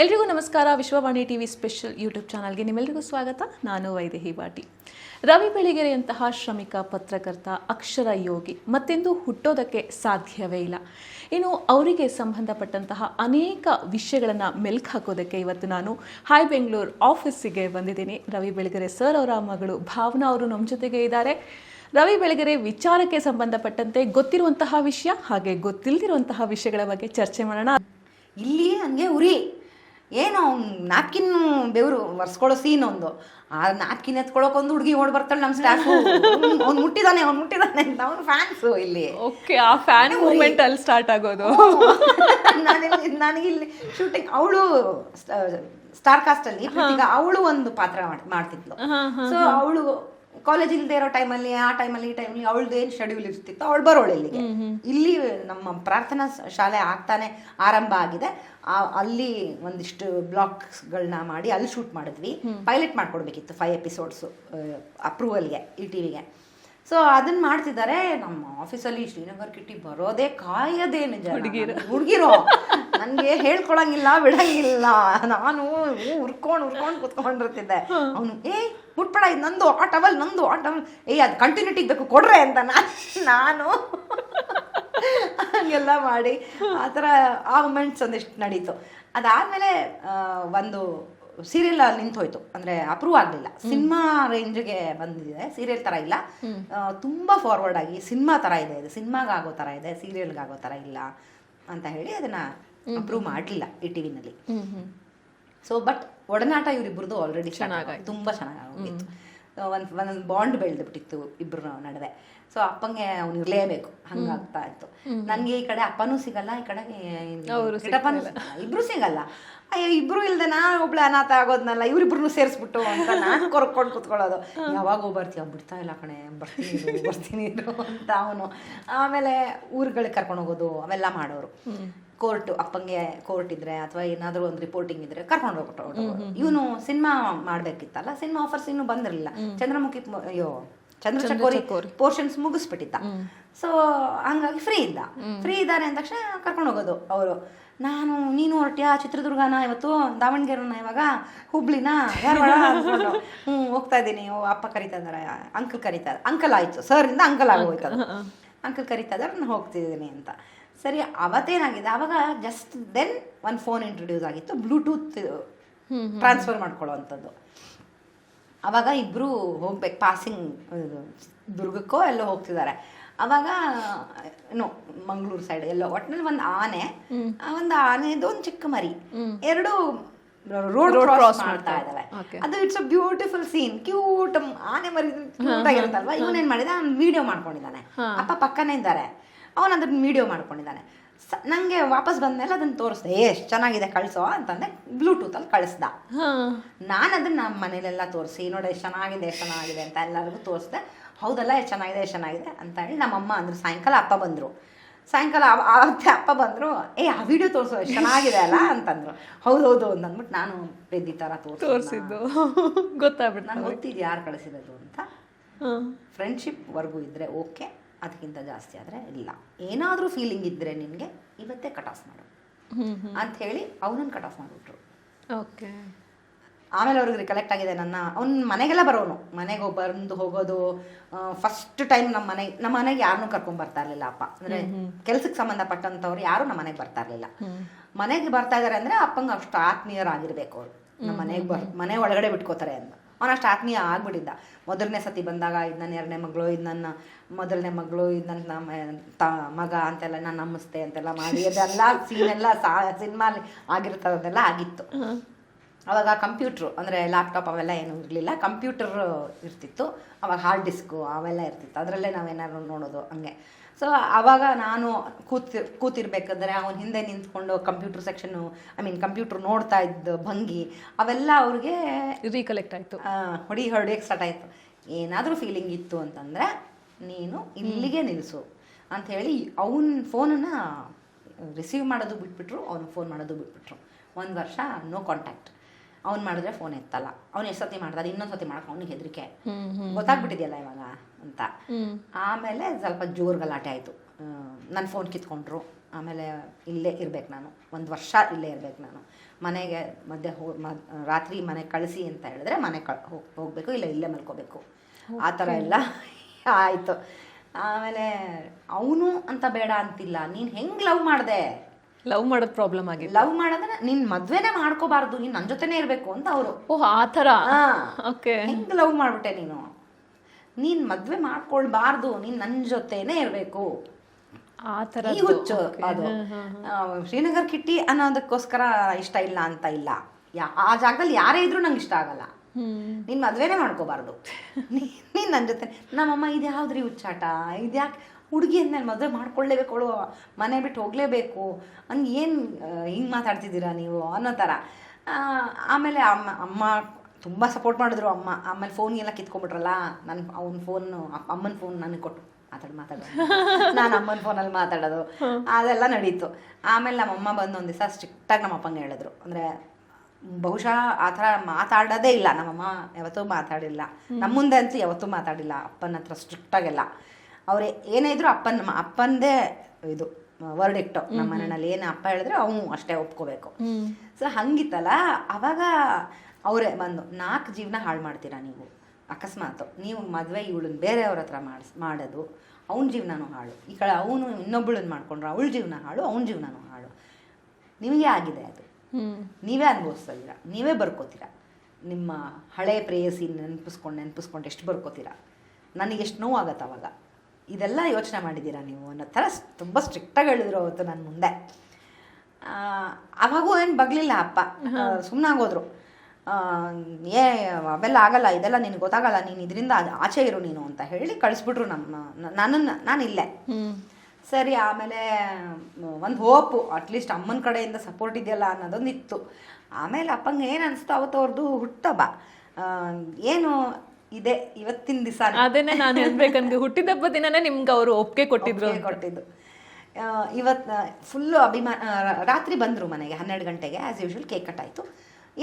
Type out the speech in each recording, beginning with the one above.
ಎಲ್ರಿಗೂ ನಮಸ್ಕಾರ. Vishwavani TV special YouTube ಚಾನಲ್ಗೆ ನಿಮ್ಮೆಲ್ಲರಿಗೂ ಸ್ವಾಗತ. ನಾನು ವೈದೇಹಿ ಬಾಟಿ ರವಿ ಬೆಳಿಗೆರೆಯಂತಹ ಶ್ರಮಿಕ ಪತ್ರಕರ್ತ, ಅಕ್ಷರ ಯೋಗಿ, ಮತ್ತೆಂದು ಹುಟ್ಟೋದಕ್ಕೆ ಸಾಧ್ಯವೇ ಇಲ್ಲ. ಇನ್ನು ಅವರಿಗೆ ಸಂಬಂಧಪಟ್ಟಂತಹ ಅನೇಕ ವಿಷಯಗಳನ್ನು ಮೆಲ್ಕು ಹಾಕೋದಕ್ಕೆ ಇವತ್ತು ನಾನು ಹಾಯ್ ಬೆಂಗಳೂರು ಆಫೀಸಿಗೆ ಬಂದಿದ್ದೀನಿ. ರವಿ ಬೆಳಗೆರೆ ಸರ್ ಅವರ ಮಗಳು ಭಾವನಾ ಅವರು ನಮ್ಮ ಜೊತೆಗೆ ಇದ್ದಾರೆ. ರವಿ ಬೆಳಗೆರೆ ವಿಚಾರಕ್ಕೆ ಸಂಬಂಧಪಟ್ಟಂತೆ ಗೊತ್ತಿರುವಂತಹ ವಿಷಯ ಹಾಗೆ ಗೊತ್ತಿಲ್ಲದಿರುವಂತಹ ವಿಷಯಗಳ ಬಗ್ಗೆ ಚರ್ಚೆ ಮಾಡೋಣ. ಇಲ್ಲಿಯೇ ಹಂಗೆ ಉರಿ. ಏನು ಅವ್ನು ನಾಪ್ಕಿನ್ ಬೆವರು ಒರೆಸ್ಕೊಳ್ಳೋ ಸೀನ್ ಒಂದು. ಆ ನಾಪ್ಕಿನ್ ಎತ್ಕೊಳಕ್ ಒಂದು ಹುಡುಗಿ ಓಡ್ ಬರ್ತಾಳೆ ನಮ್ಮ ಸ್ಟಾಫ್ ಅವ್ನು ಮುಟ್ಟಿದಾನೆ ಅವ್ನು ಮುಟ್ಟಿದಾನೆ ಅಂತ. ಅವ್ನು ಫ್ಯಾನ್ಸ್ ಇಲ್ಲಿ. ಓಕೆ ಆ ಫ್ಯಾನ್ ಮೂಮೆಂಟ್ ಅಲ್ಲಿ ಸ್ಟಾರ್ಟ್ ಆಗೋದು. ನಾನಿಲ್ಲಿ ನನಗಿಲ್ಲಿ ಶೂಟಿಂಗ್ ಅವಳು ಸ್ಟಾರ್ ಕಾಸ್ಟ್ ಅಲ್ಲಿ ಅವಳು ಒಂದು ಪಾತ್ರ ಮಾಡ್- ಮಾಡ್ತಿದ್ಲು. ಸೊ ಅವಳು ಕಾಲೇಜ್ ಇಲ್ಲದೆ ಇರೋ ಟೈಮಲ್ಲಿ ಆ ಟೈಮಲ್ಲಿ ಈ ಟೈಮಲ್ಲಿ ಅವಳದ್ದು ಏನು ಶೆಡ್ಯೂಲ್ ಇರ್ತಿತ್ತು ಅವಳು ಬರೋಳು ಇಲ್ಲಿಗೆ. ಇಲ್ಲಿ ನಮ್ಮ ಪ್ರಾರ್ಥನಾ ಶಾಲೆ ಆಗ್ತಾನೆ ಆರಂಭ ಆಗಿದೆ. ಅಲ್ಲಿ ಒಂದಿಷ್ಟು ಬ್ಲಾಕ್ಸ್ಗಳನ್ನ ಮಾಡಿ ಅಲ್ಲಿ ಶೂಟ್ ಮಾಡಿದ್ವಿ. ಪೈಲಟ್ ಮಾಡ್ಕೊಡ್ಬೇಕಿತ್ತು ಫೈವ್ ಎಪಿಸೋಡ್ಸು ಅಪ್ರೂವಲ್ಗೆ ಈ ಟಿವಿಗೆ ಸೊ ಅದನ್ನ ಮಾಡ್ತಿದ್ದಾರೆ ನಮ್ಮ ಆಫೀಸಲ್ಲಿ ಶ್ರೀನಗರ್ ಕಿಟ್ಟಿ ಬರೋದೇ ಕಾಯದೇ ನಿಜ. ಹುಡುಗಿರೋ. ನನಗೆ ಹೇಳ್ಕೊಳಂಗಿಲ್ಲ ಬಿಡಂಗಿಲ್ಲ. ನಾನು ಉರ್ಕೊಂಡು ಉರ್ಕೊಂಡು ಕುತ್ಕೊಂಡಿರ್ತಿದ್ದೆ. ಅವನು ಏ ಮುಟ್ಬೇಡ ಇದು ನಂದು ಆ ಟವಲ್ ನಂದು ಆ ಟವಲ್. ಏ ಅದು ಕಂಟಿನ್ಯೂಟಿ ಬೇಕು ಕೊಡ್ರೆ ಅಂತ ನಾ- ನಾನು ಹಂಗೆಲ್ಲ ಮಾಡಿ ಆ ಥರ ಆ ಮೂಮೆಂಟ್ಸ್ ಒಂದಿಷ್ಟು ನಡೀತು. ಅದಾದಮೇಲೆ ಒಂದು ಸೀರಿಯಲ್ ನಿಂತು ಹೋಯ್ತು. ಅಂದರೆ ಅಪ್ರೂವ್ ಆಗಲಿಲ್ಲ. ಸಿನಿಮಾ ರೇಂಜ್ಗೆ ಬಂದಿದೆ. ಸೀರಿಯಲ್ ತರ ಇಲ್ಲ. ತುಂಬಾ ಫಾರ್ವರ್ಡ್ ಆಗಿ ಸಿನಿಮಾ ತರ ಇದೆ ಇದು. ಸಿನಿಮಾಗೆ ಆಗೋ ತರ ಇದೆ ಸೀರಿಯಲ್ಗೆ ಆಗೋ ತರ ಇಲ್ಲ ಅಂತ ಹೇಳಿ ಅದನ್ನ ಅಪ್ರೂವ್ ಮಾಡಲಿಲ್ಲ ಈ ಟಿವಿನಲ್ಲಿ ಸೊ ಬಟ್ ಒಡನಾಟ ಇವರಿಬ್ಬರದು ಆಲ್ರೆಡಿ ಚೆನ್ನಾಗಿ ತುಂಬಾ ಚೆನ್ನಾಗಿ ಒಂದು ಒಂದೊಂದು ಬಾಂಡ್ ಬೆಳೆದ್ಬಿಟ್ಟಿತ್ತು ಬಿಟ್ಟಿತ್ತು ನಾವು ನಡುವೆ. ಸೊ ಅಪ್ಪಂಗೆ ಅವ್ನು ಇರಲೇಬೇಕು. ಹಂಗಾಗ್ತಾ ಇತ್ತು. ನನಗೆ ಈ ಕಡೆ ಅಪ್ಪನೂ ಸಿಗಲ್ಲ ಈ ಕಡೆ ಕಿಟಪ್ಪನೂ ಇಬ್ರು ಸಿಗಲ್ಲ. ಅಯ್ಯೋ ಇಬ್ರು ಇಲ್ದೆ ನಾನು ಒಬ್ಳೆ ಅನಾಥ ಆಗೋದ್ನಲ್ಲ ಇವ್ರಿಬ್ರು ಸೇರಿಸ್ಬಿಟ್ಟು ಅಂತ ನಾನು ಕೊರ್ಕೊಂಡು ಕುತ್ಕೊಳ್ಳೋದು. ಯಾವಾಗ ಬರ್ತೀಯ ಬಿಡ್ತಾ ಇಲ್ಲ ಕಣೆ ಬರ್ತೀನಿ ಬರ್ತೀನಿ ಅಂತ ಅವನು. ಆಮೇಲೆ ಊರುಗಳಿಗೆ ಕರ್ಕೊಂಡು ಹೋಗೋದು ಅವೆಲ್ಲ ಮಾಡೋರು. ಕೋರ್ಟ್ ಅಪ್ಪಂಗೆ ಕೋರ್ಟ್ ಇದ್ರೆ ಅಥವಾ ಏನಾದ್ರು ಒಂದು ರಿಪೋರ್ಟಿಂಗ್ ಇದ್ರೆ ಕರ್ಕೊಂಡು ಹೋಗ್ಬಿಟ್ಟು ಇವನು ಸಿನಿಮಾ ಮಾಡ್ಬೇಕಿತ್ತಲ್ಲ ಸಿನಿಮಾ ಆಫರ್ಸ್ ಇನ್ನೂ ಬಂದಿರಲಿಲ್ಲ. ಚಂದ್ರಮುಖಿ ಅಯ್ಯೋ ಚಂದ್ರಚಕೋರಿ ಪೋರ್ಷನ್ಸ್ ಮುಗಿಸ್ಬಿಟ್ಟಿದ್ದ. ಸೊ ಹಂಗಾಗಿ ಫ್ರೀ ಇದ್ದ. ಫ್ರೀ ಇದ್ದಾರೆ ಅಂದ ತಕ್ಷಣ ಕರ್ಕೊಂಡು ಹೋಗೋದು ಅವರು. ನಾನು ನೀನು ಹೊರಟ್ಯಾ ಚಿತ್ರದುರ್ಗನ ಇವತ್ತು? ದಾವಣಗೆರೆನ ಇವಾಗ? ಹುಬ್ಳಿನ? ಧಾರವಾಡ? ಅಂದ್ಕೊಂಡು. ಹ್ಞೂ ಹೋಗ್ತಾ ಇದ್ದೀನಿ. ಓ ಅಪ್ಪ ಕರಿತಾ ಇದಾರೆ ಅಂಕಲ್ ಕರಿತಾ ಅಂಕಲ್ ಆಯ್ತು. ಸರ್ ಇಂದ ಅಂಕಲ್ ಆಗೋಯ್ತು ಅಂಕಲ್ ಕರಿತಾ ಇದ್ದಾರೆ ನಾನು ಹೋಗ್ತಿದ್ದೀನಿ ಅಂತ. ಸರಿ ಅವತ್ತೇನಾಗಿದೆ? ಅವಾಗ ಜಸ್ಟ್ ದೆನ್ ಒಂದು ಫೋನ್ ಇಂಟ್ರೊಡ್ಯೂಸ್ ಆಗಿತ್ತು. ಬ್ಲೂಟೂತ್ ಟ್ರಾನ್ಸ್ಫರ್ ಮಾಡ್ಕೊಳ್ಳೋವಂಥದ್ದು. ಅವಾಗ ಇಬ್ಬರು ಹೋಗ್ಬೇಕು ಪಾಸಿಂಗ್ ದುರ್ಗಕ್ಕೋ ಎಲ್ಲೋ ಹೋಗ್ತಿದ್ದಾರೆ. ಅವಾಗ ನೋ ಮಂಗಳೂರು ಸೈಡ್ ಎಲ್ಲೋ. ಒಟ್ಟಿನಲ್ಲಿ ಒಂದು ಆನೆ ಒಂದು ಆನೆದು ಒಂದು ಚಿಕ್ಕ ಮರಿ. ಎರಡು ರೋಡ್ ಕ್ರಾಸ್ ಮಾಡ್ತಾ ಇದ್ದಾವೆ. ಅದು it's a beautiful scene cute ಆನೆ ಮರಿ ಕ್ಯೂಟ್ ಆಗಿರುತ್ತಲ್ವಾ? ಇವನೇನ್ ಮಾಡಿದ? ವಿಡಿಯೋ ಮಾಡ್ಕೊಂಡಿದ್ದಾನೆ. ಅಪ್ಪ ಪಕ್ಕನೇ ಇದ್ದಾರೆ. ಅವನು ಅದನ್ನ ವಿಡಿಯೋ ಮಾಡ್ಕೊಂಡಿದ್ದಾನೆ. ಸ- ನನಗೆ ವಾಪಸ್ ಬಂದಮೇಲೆ ಅದನ್ನು ತೋರಿಸ್ದೆ ಏ ಎಷ್ಟು ಚೆನ್ನಾಗಿದೆ ಕಳಿಸೋ ಅಂತಂದೆ ಬ್ಲೂಟೂತಲ್ಲಿ ಕಳಿಸ್ದ. ನಾನು ಅದನ್ನು ನಮ್ಮ ಮನೇಲೆಲ್ಲ ತೋರಿಸಿ ನೋಡಿ ಎಷ್ಟು ಚೆನ್ನಾಗಿದೆ ಎಷ್ಟು ಚೆನ್ನಾಗಿದೆ ಅಂತ ಎಲ್ಲರಿಗೂ ತೋರಿಸ್ದೆ. ಹೌದಲ್ಲ ಎಷ್ಟು ಚೆನ್ನಾಗಿದೆ ಎಷ್ಟು ಚೆನ್ನಾಗಿದೆ ಅಂತ ಹೇಳಿ ನಮ್ಮಮ್ಮ ಅಂದರು ಸಾಯಂಕಾಲ ಅಪ್ಪ ಬಂದರು. ಸಾಯಂಕಾಲ ಅವತ್ತೆ ಅಪ್ಪ ಬಂದರು ಏ ಆ ವಿಡಿಯೋ ತೋರಿಸು ಎಷ್ಟು ಚೆನ್ನಾಗಿದೆ ಅಲ್ಲ ಅಂತಂದ್ರು. ಹೌದು ಹೌದು ಅಂತ ಅಂದ್ಬಿಟ್ಟು ನಾನು ಬೆದ್ದಿ ಥರ ತೋರಿಸಿದ್ದು ತೋರಿಸಿದ್ದು. ಗೊತ್ತಾಗ್ಬಿಟ್ಟು ನಂಗೆ ಗೊತ್ತಿದ್ದು ಯಾರು ಕಳಿಸಿರೋದು ಅಂತ. ಫ್ರೆಂಡ್ಶಿಪ್ವರೆಗೂ ಇದ್ದರೆ ಓಕೆ ಅದಕ್ಕಿಂತ ಜಾಸ್ತಿ ಆದರೆ ಇಲ್ಲ. ಏನಾದರೂ ಫೀಲಿಂಗ್ ಇದ್ದರೆ ನಿನಗೆ ಇವತ್ತೇ ಕಟ್ ಆಫ್ ಮಾಡು. ಅಂತ ಹೇಳಿ ಅವನನ್ನು ಕಟ್ ಆಫ್ ಮಾಡಿಬಿಟ್ರು. ಓಕೆ. ಆಮೇಲೆ ಅವ್ರಿಗೆ ರಿಕಲೆಕ್ಟ್ ಆಗಿದೆ ನನ್ನ ಅವ್ನ ಮನೆಗೆಲ್ಲ ಬರೋನು. ಮನೆಗೆ ಬಂದು ಹೋಗೋದು ಫಸ್ಟ್ ಟೈಮ್ ನಮ್ಮ ಮನೆ ನಮ್ಮ ಮನೆಗೆ ಯಾರನ್ನೂ ಕರ್ಕೊಂಡ್ ಬರ್ತಾ ಇರಲಿಲ್ಲ ಅಪ್ಪ. ಅಂದ್ರೆ ಕೆಲ್ಸಕ್ಕೆ ಸಂಬಂಧಪಟ್ಟಂತವ್ರು ಯಾರು ನಮ್ಮ ಮನೆಗೆ ಬರ್ತಾ ಇರಲಿಲ್ಲ. ಮನೆಗೆ ಬರ್ತಾ ಇದಾರೆ ಅಂದ್ರೆ ಅಪ್ಪಂಗೆ ಅಷ್ಟು ಆತ್ಮೀಯರಾಗಿರ್ಬೇಕು ಅವ್ರು. ನಮ್ಮ ಮನೆಗೆ ಬರ್ ಮನೆ ಒಳಗಡೆ ಬಿಟ್ಕೋತಾರೆ ಅಂತ. ಅವನು ಅಷ್ಟು ಆತ್ಮೀಯ ಆಗ್ಬಿಟ್ಟಿದ್ದ. ಮೊದಲನೇ ಸತಿ ಬಂದಾಗ ಇದು ನನ್ನ ಎರಡನೇ ಮಗಳು ಇದು ನನ್ನ ಮೊದಲನೇ ಮಗಳು ಇದು ನನ್ನ ತ ಮಗ ಅಂತೆಲ್ಲ ನಾನು ನಮಸ್ತೆ ಅಂತೆಲ್ಲ ಮಾಡಿ. ಅದೆಲ್ಲ ಸೀನೆಲ್ಲ ಸಾ ಸಿನಿಮಾಲಿ ಆಗಿರ್ತದೆಲ್ಲ ಆಗಿತ್ತು. ಅವಾಗ ಕಂಪ್ಯೂಟ್ರು ಅಂದರೆ ಲ್ಯಾಪ್ಟಾಪ್ ಅವೆಲ್ಲ ಏನು ಇರಲಿಲ್ಲ. ಕಂಪ್ಯೂಟರ್ ಇರ್ತಿತ್ತು. ಅವಾಗ ಹಾರ್ಡ್ ಡಿಸ್ಕು ಅವೆಲ್ಲ ಇರ್ತಿತ್ತು. ಅದರಲ್ಲೇ ನಾವೇನಾದ್ರು ನೋಡೋದು ಹಂಗೆ. ಸೊ ಆವಾಗ ನಾನು ಕೂತಿ ಕೂತಿರ್ಬೇಕಾದ್ರೆ ಅವನ ಹಿಂದೆ ನಿಂತ್ಕೊಂಡು ಕಂಪ್ಯೂಟರ್ ಸೆಕ್ಷನ್ನು ಐ ಮೀನ್ ಕಂಪ್ಯೂಟರ್ ನೋಡ್ತಾ ಇದ್ದ ಭಂಗಿ ಅವೆಲ್ಲ ಅವ್ರಿಗೆ ರೀಕಲೆಕ್ಟ್ ಆಯ್ತು. ಹೊಡಿ ಹೊಡಿಯೋಕ್ಕೆ ಸ್ಟಾರ್ಟ್ ಆಯಿತು. ಏನಾದರೂ ಫೀಲಿಂಗ್ ಇತ್ತು ಅಂತಂದರೆ ನೀನು ಇಲ್ಲಿಗೆ ನಿಲ್ಲಿಸು ಅಂತ ಹೇಳಿ ಅವನ ಫೋನನ್ನು ರಿಸೀವ್ ಮಾಡೋದು ಬಿಟ್ಬಿಟ್ರು ಅವ್ನು ಫೋನ್ ಮಾಡೋದು ಬಿಟ್ಬಿಟ್ರು. ಒಂದು ವರ್ಷ ನೋ ಕಾಂಟ್ಯಾಕ್ಟ್ ಅವ್ನು ಮಾಡಿದ್ರೆ ಫೋನ್ ಎತ್ತಲ್ಲ. ಅವ್ನು ಎಷ್ಟು ಸತಿ ಮಾಡ್ತಾರೆ ಇನ್ನೊಂದು ಸತಿ ಮಾಡಕ್ಕೆ ಅವ್ನಿಗೆ ಹೆದರಿಕೆ ಗೊತ್ತಾಗ್ಬಿಟ್ಟಿದೆಯಲ್ಲ ಇವಾಗ ಅಂತ. ಆಮೇಲೆ ಸ್ವಲ್ಪ ಜೋರು ಗಲಾಟೆ ಆಯಿತು. ನನ್ನ ಫೋನ್ ಕಿತ್ಕೊಂಡ್ರು. ಆಮೇಲೆ ಇಲ್ಲೇ ಇರ್ಬೇಕು ನಾನು. ಒಂದು ವರ್ಷ ಇಲ್ಲೇ ಇರ್ಬೇಕು ನಾನು. ಮನೆಗೆ ಮಧ್ಯೆ ಹೋ ರಾತ್ರಿ ಮನೆಗೆ ಕಳಿಸಿ ಅಂತ ಹೇಳಿದ್ರೆ ಮನೆ ಹೋಗ್ ಹೋಗಬೇಕು ಇಲ್ಲ ಇಲ್ಲೇ ಮಲ್ಕೋಬೇಕು. ಆ ಥರ ಎಲ್ಲ ಆಯಿತು. ಆಮೇಲೆ ಅವನು ಅಂತ ಬೇಡ ಅಂತಿಲ್ಲ. ನೀನು ಹೆಂಗೆ ಲವ್ ಮಾಡಿದೆ? ಲವ್ ಮಾಡೋದು ಪ್ರಾಬ್ಲಮ್ ಆಗಿ ಲವ್ ಮಾಡೋದನ್ನ ನಿನ್ ಮದ್ವೆನೇ ಮಾಡ್ಕೋಬಾರ್ದು ನೀನ್ ನನ್ ಜೊತೆನೇ ಇರಬೇಕು ಅಂತ ಅವರು. ಓಹ್ ಆ ತರ. ಓಕೆ ಹೆಂಗ್ ಲವ್ ಮಾಡ್ಬಿಟ್ಟೆ ನೀನು? ನೀನ್ ಮದ್ವೆ ಮಾಡ್ಕೊಳ್ಬಾರ್ದು ನೀನ್ ನನ್ ಜೊತೆನೇ ಇರ್ಬೇಕು. ಆ ತರ ಈ ಹುಚ್ಚು ಅದು. ಶ್ರೀನಗರ್ ಕಿಟ್ಟಿ ಅನ್ನೋದಕ್ಕೋಸ್ಕರ ಇಷ್ಟ ಇಲ್ಲ ಅಂತ ಇಲ್ಲ. ಆ ಜಾಗದಲ್ಲಿ ಯಾರೇ ಇದ್ರೂ ನಂಗೆ ಇಷ್ಟ ಆಗಲ್ಲ. ನಿನ್ ಮದ್ವೆನೆ ಮದ್ವೆನೇ ಮಾಡ್ಕೋಬಾರ್ದು ನೀನ್ ನನ್ ಜೊತೆ ನಮ್ಮಮ್ಮ ಇದ್ಯಾವ್ದ್ರಿ ಹುಚ್ಚಾಟ? ಇದ್ಯಾಕೆ ಹುಡುಗಿ ನಾನು ಮದುವೆ ಮಾಡ್ಕೊಳ್ಳೇಬೇಕು ಅವಳು. ಮನೆ ಬಿಟ್ಟು ಹೋಗಲೇಬೇಕು. ಅಂದ್ ಏನು ಹಿಂಗೆ ಮಾತಾಡ್ತಿದ್ದೀರಾ ನೀವು ಅನ್ನೋ ಥರ ಆಮೇಲೆ ಅಮ್ಮ ಅಮ್ಮ ತುಂಬ ಸಪೋರ್ಟ್ ಮಾಡಿದ್ರು ಅಮ್ಮ. ಆಮೇಲೆ ಫೋನ್ಗೆಲ್ಲ ಕಿತ್ಕೊಂಡ್ಬಿಟ್ರಲ್ಲ ನನ್ನ ಅವ್ನ ಫೋನ್ ಅಮ್ಮನ ಫೋನ್ ನನಗೆ ಕೊಟ್ಟು. ಮಾತಾಡಿ ಮಾತಾಡೋದು ನಾನು ಅಮ್ಮನ ಫೋನಲ್ಲಿ ಮಾತಾಡೋದು. ಅದೆಲ್ಲ ನಡೀತು. ಆಮೇಲೆ ನಮ್ಮಮ್ಮ ಬಂದು ಒಂದು ದಿವಸ ಸ್ಟ್ರಿಕ್ಟಾಗಿ ನಮ್ಮ ಅಪ್ಪಂಗೆ ಹೇಳಿದ್ರು. ಅಂದರೆ ಬಹುಶಃ ಆ ಥರ ಮಾತಾಡೋದೇ ಇಲ್ಲ. ನಮ್ಮಮ್ಮ ಯಾವತ್ತೂ ಮಾತಾಡಿಲ್ಲ. ನಮ್ಮ ಮುಂದೆ ಅಂತೂ ಯಾವತ್ತೂ ಮಾತಾಡಿಲ್ಲ. ಅಪ್ಪನ ಹತ್ರ ಸ್ಟ್ರಿಕ್ಟಾಗೆಲ್ಲ ಅವ್ರು ಏನೇ ಇದ್ರು ಅಪ್ಪನ ಅಪ್ಪಂದೇ ಇದು ವರ್ಡ್ ಇಟ್ಟು ನಮ್ಮ ಮನೆಯಲ್ಲಿ ಏನು ಅಪ್ಪ ಹೇಳಿದ್ರೆ ಅವನು ಅಷ್ಟೇ ಒಪ್ಕೋಬೇಕು. ಸೊ ಹಂಗಿತ್ತಲ್ಲ ಅವಾಗ ಅವರೇ ಬಂದು ನಾಲ್ಕು ಜೀವನ ಹಾಳು ಮಾಡ್ತೀರಾ ನೀವು? ಅಕಸ್ಮಾತ್. ನೀವು ಮದುವೆ ಇವಳನ್ನ ಬೇರೆಯವ್ರ ಹತ್ರ ಮಾಡಿಸ್ ಮಾಡೋದು. ಅವನ ಜೀವನನೂ ಹಾಳು. ಈ ಕಡೆ ಅವನು ಇನ್ನೊಬ್ಬಳನ್ನ ಮಾಡ್ಕೊಂಡ್ರೆ ಅವಳ ಜೀವನ ಹಾಳು ಅವನ ಜೀವನನೂ ಹಾಳು. ನಿಮಗೆ ಆಗಿದೆ ಅದು. ನೀವೇ ಅನುಭವಿಸ್ತಾ ನೀವೇ ಬರ್ಕೋತೀರಾ? ನಿಮ್ಮ ಹಳೆ ಪ್ರೇಯಸಿ ನೆನಪಿಸ್ಕೊಂಡು ನೆನಪಿಸ್ಕೊಂಡು ಎಷ್ಟು ಬರ್ಕೋತೀರಾ? ನನಗೆ ಎಷ್ಟು ನೋವು ಆಗತ್ತೆ ಅವಾಗ. ಇದೆಲ್ಲ ಯೋಚನೆ ಮಾಡಿದ್ದೀರಾ ನೀವು ಅನ್ನೋ ಥರ ತುಂಬ ಸ್ಟ್ರಿಕ್ಟಾಗಿ ಹೇಳಿದ್ರು ಅವತ್ತು ನನ್ನ ಮುಂದೆ. ಅವಾಗೂ ಏನು ಬಗ್ಲಿಲ್ಲ ಅಪ್ಪ. ಸುಮ್ಮನಾಗೋದ್ರು ಏ ಅವೆಲ್ಲ ಆಗಲ್ಲ ಇದೆಲ್ಲ ನಿನಗೆ ಗೊತ್ತಾಗಲ್ಲ ನೀನು ಇದರಿಂದ ಆಚೆ ಇರು ನೀನು ಅಂತ ಹೇಳಿ ಕಳಿಸ್ಬಿಟ್ರು ನಮ್ಮ ನನ್ನನ್ನು ನಾನು ಇಲ್ಲೇ ಸರಿ ಆಮೇಲೆ ಒಂದು ಹೋಪು ಅಟ್ಲೀಸ್ಟ್ ಅಮ್ಮನ ಕಡೆಯಿಂದ ಸಪೋರ್ಟ್ ಇದೆಯಲ್ಲ ಅನ್ನೋದೊಂದು ಇತ್ತು ಆಮೇಲೆ ಅಪ್ಪಂಗೆ ಏನು ಅನಿಸ್ತು ಅವತ್ತು ಅವ್ರದ್ದು ಹುಟ್ಟಬ್ಬ ಏನು ಇದೆ ಇವತ್ತಿನ ದಿವಸ ಅದನ್ನೇ ನಾನು ಹೇಳ್ಬೇಕಂದ್ರೆ ಹುಟ್ಟಿದಬ್ಬ ದಿನನೇ ನಿಮ್ಗೆ ಅವರು ಒಪ್ಪಿಗೆ ಕೊಟ್ಟಿದ್ರು ಕೊಟ್ಟಿದ್ದು. ಇವತ್ತು ಫುಲ್ಲು ಅಭಿಮಾನ ರಾತ್ರಿ ಬಂದರು ಮನೆಗೆ ಹನ್ನೆರಡು ಗಂಟೆಗೆ ಆ್ಯಸ್ ಯೂಶುವಲ್ ಕೇಕ್ ಕಟ್ ಆಯಿತು.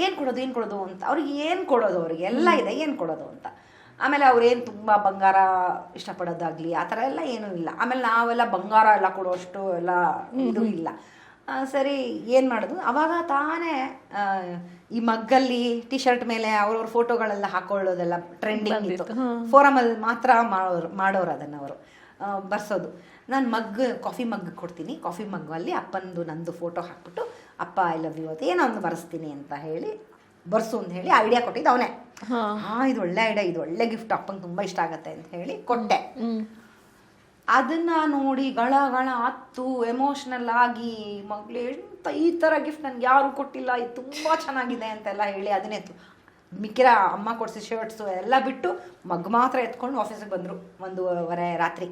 ಏನು ಕೊಡೋದು ಏನು ಕೊಡೋದು ಅಂತ. ಅವ್ರಿಗೆ ಏನು ಕೊಡೋದು ಅವ್ರಿಗೆ? ಎಲ್ಲ ಇದೆ ಏನು ಕೊಡೋದು ಅಂತ. ಆಮೇಲೆ ಅವ್ರೇನು ತುಂಬ ಬಂಗಾರ ಇಷ್ಟಪಡೋದಾಗ್ಲಿ ಆ ಥರ ಎಲ್ಲ ಏನೂ ಇಲ್ಲ. ಆಮೇಲೆ ನಾವೆಲ್ಲ ಬಂಗಾರ ಎಲ್ಲ ಕೊಡೋಷ್ಟು ಎಲ್ಲ ಇದು ಇಲ್ಲ. ಸರಿ ಏನು ಮಾಡೋದು? ಅವಾಗ ತಾನೇ ಈ ಮಗ್ಗಲ್ಲಿ ಟಿ ಶರ್ಟ್ ಮೇಲೆ ಅವ್ರವ್ರ ಫೋಟೋಗಳೆಲ್ಲ ಹಾಕೊಳ್ಳೋದೆಲ್ಲ ಟ್ರೆಂಡಿಂಗ್ ಇತ್ತು. ಫೋರಮಲ್ಲಿ ಮಾತ್ರ ಮಾಡೋರು ಮಾಡೋರು ಅದನ್ನು ಅವರು. ಬರ್ಸೋದು. ನಾನು ಮಗ್ ಕಾಫಿ ಮಗ್ ಕೊಡ್ತೀನಿ. ಕಾಫಿ ಮಗ್ಗಲ್ಲಿ ಅಪ್ಪಂದು ನಂದು ಫೋಟೋ ಹಾಕ್ಬಿಟ್ಟು ಅಪ್ಪ ಐ ಲವ್ ಯು ಅಂತ ಏನೋ ಒಂದು ಬರೆಸ್ತೀನಿ ಅಂತ ಹೇಳಿ ಬರ್ಸು ಅಂತ ಹೇಳಿ ಐಡಿಯಾ ಕೊಟ್ಟಿದ್ದ ಅವನೇ. ಹಾ. ಇದು ಒಳ್ಳೆ ಐಡಿಯಾ ಇದು ಒಳ್ಳೆ ಗಿಫ್ಟ್ ಅಪ್ಪಂಗೆ ತುಂಬ ಇಷ್ಟ ಆಗತ್ತೆ ಅಂತ ಹೇಳಿ ಕೊಟ್ಟೆ. ಅದನ್ನ ನೋಡಿ ಗಳ ಗಳ ಹತ್ತು ಎಮೋಷ್ನಲ್ ಆಗಿ ಮಗಳು ಎಂತ ಈ ಥರ ಗಿಫ್ಟ್ ನನಗೆ ಯಾರು ಕೊಟ್ಟಿಲ್ಲ ಇದು ತುಂಬ ಚೆನ್ನಾಗಿದೆ ಅಂತೆಲ್ಲ ಹೇಳಿ ಅದನ್ನೇ ಇತ್ತು ಮಿಕ್ಕಿರ ಅಮ್ಮ ಕೊಡಿಸಿ ಶರ್ಟ್ಸು ಎಲ್ಲ ಬಿಟ್ಟು ಮಗ್ ಮಾತ್ರ ಎತ್ಕೊಂಡು ಆಫೀಸಿಗೆ ಬಂದರು ಒಂದೂವರೆ ರಾತ್ರಿ.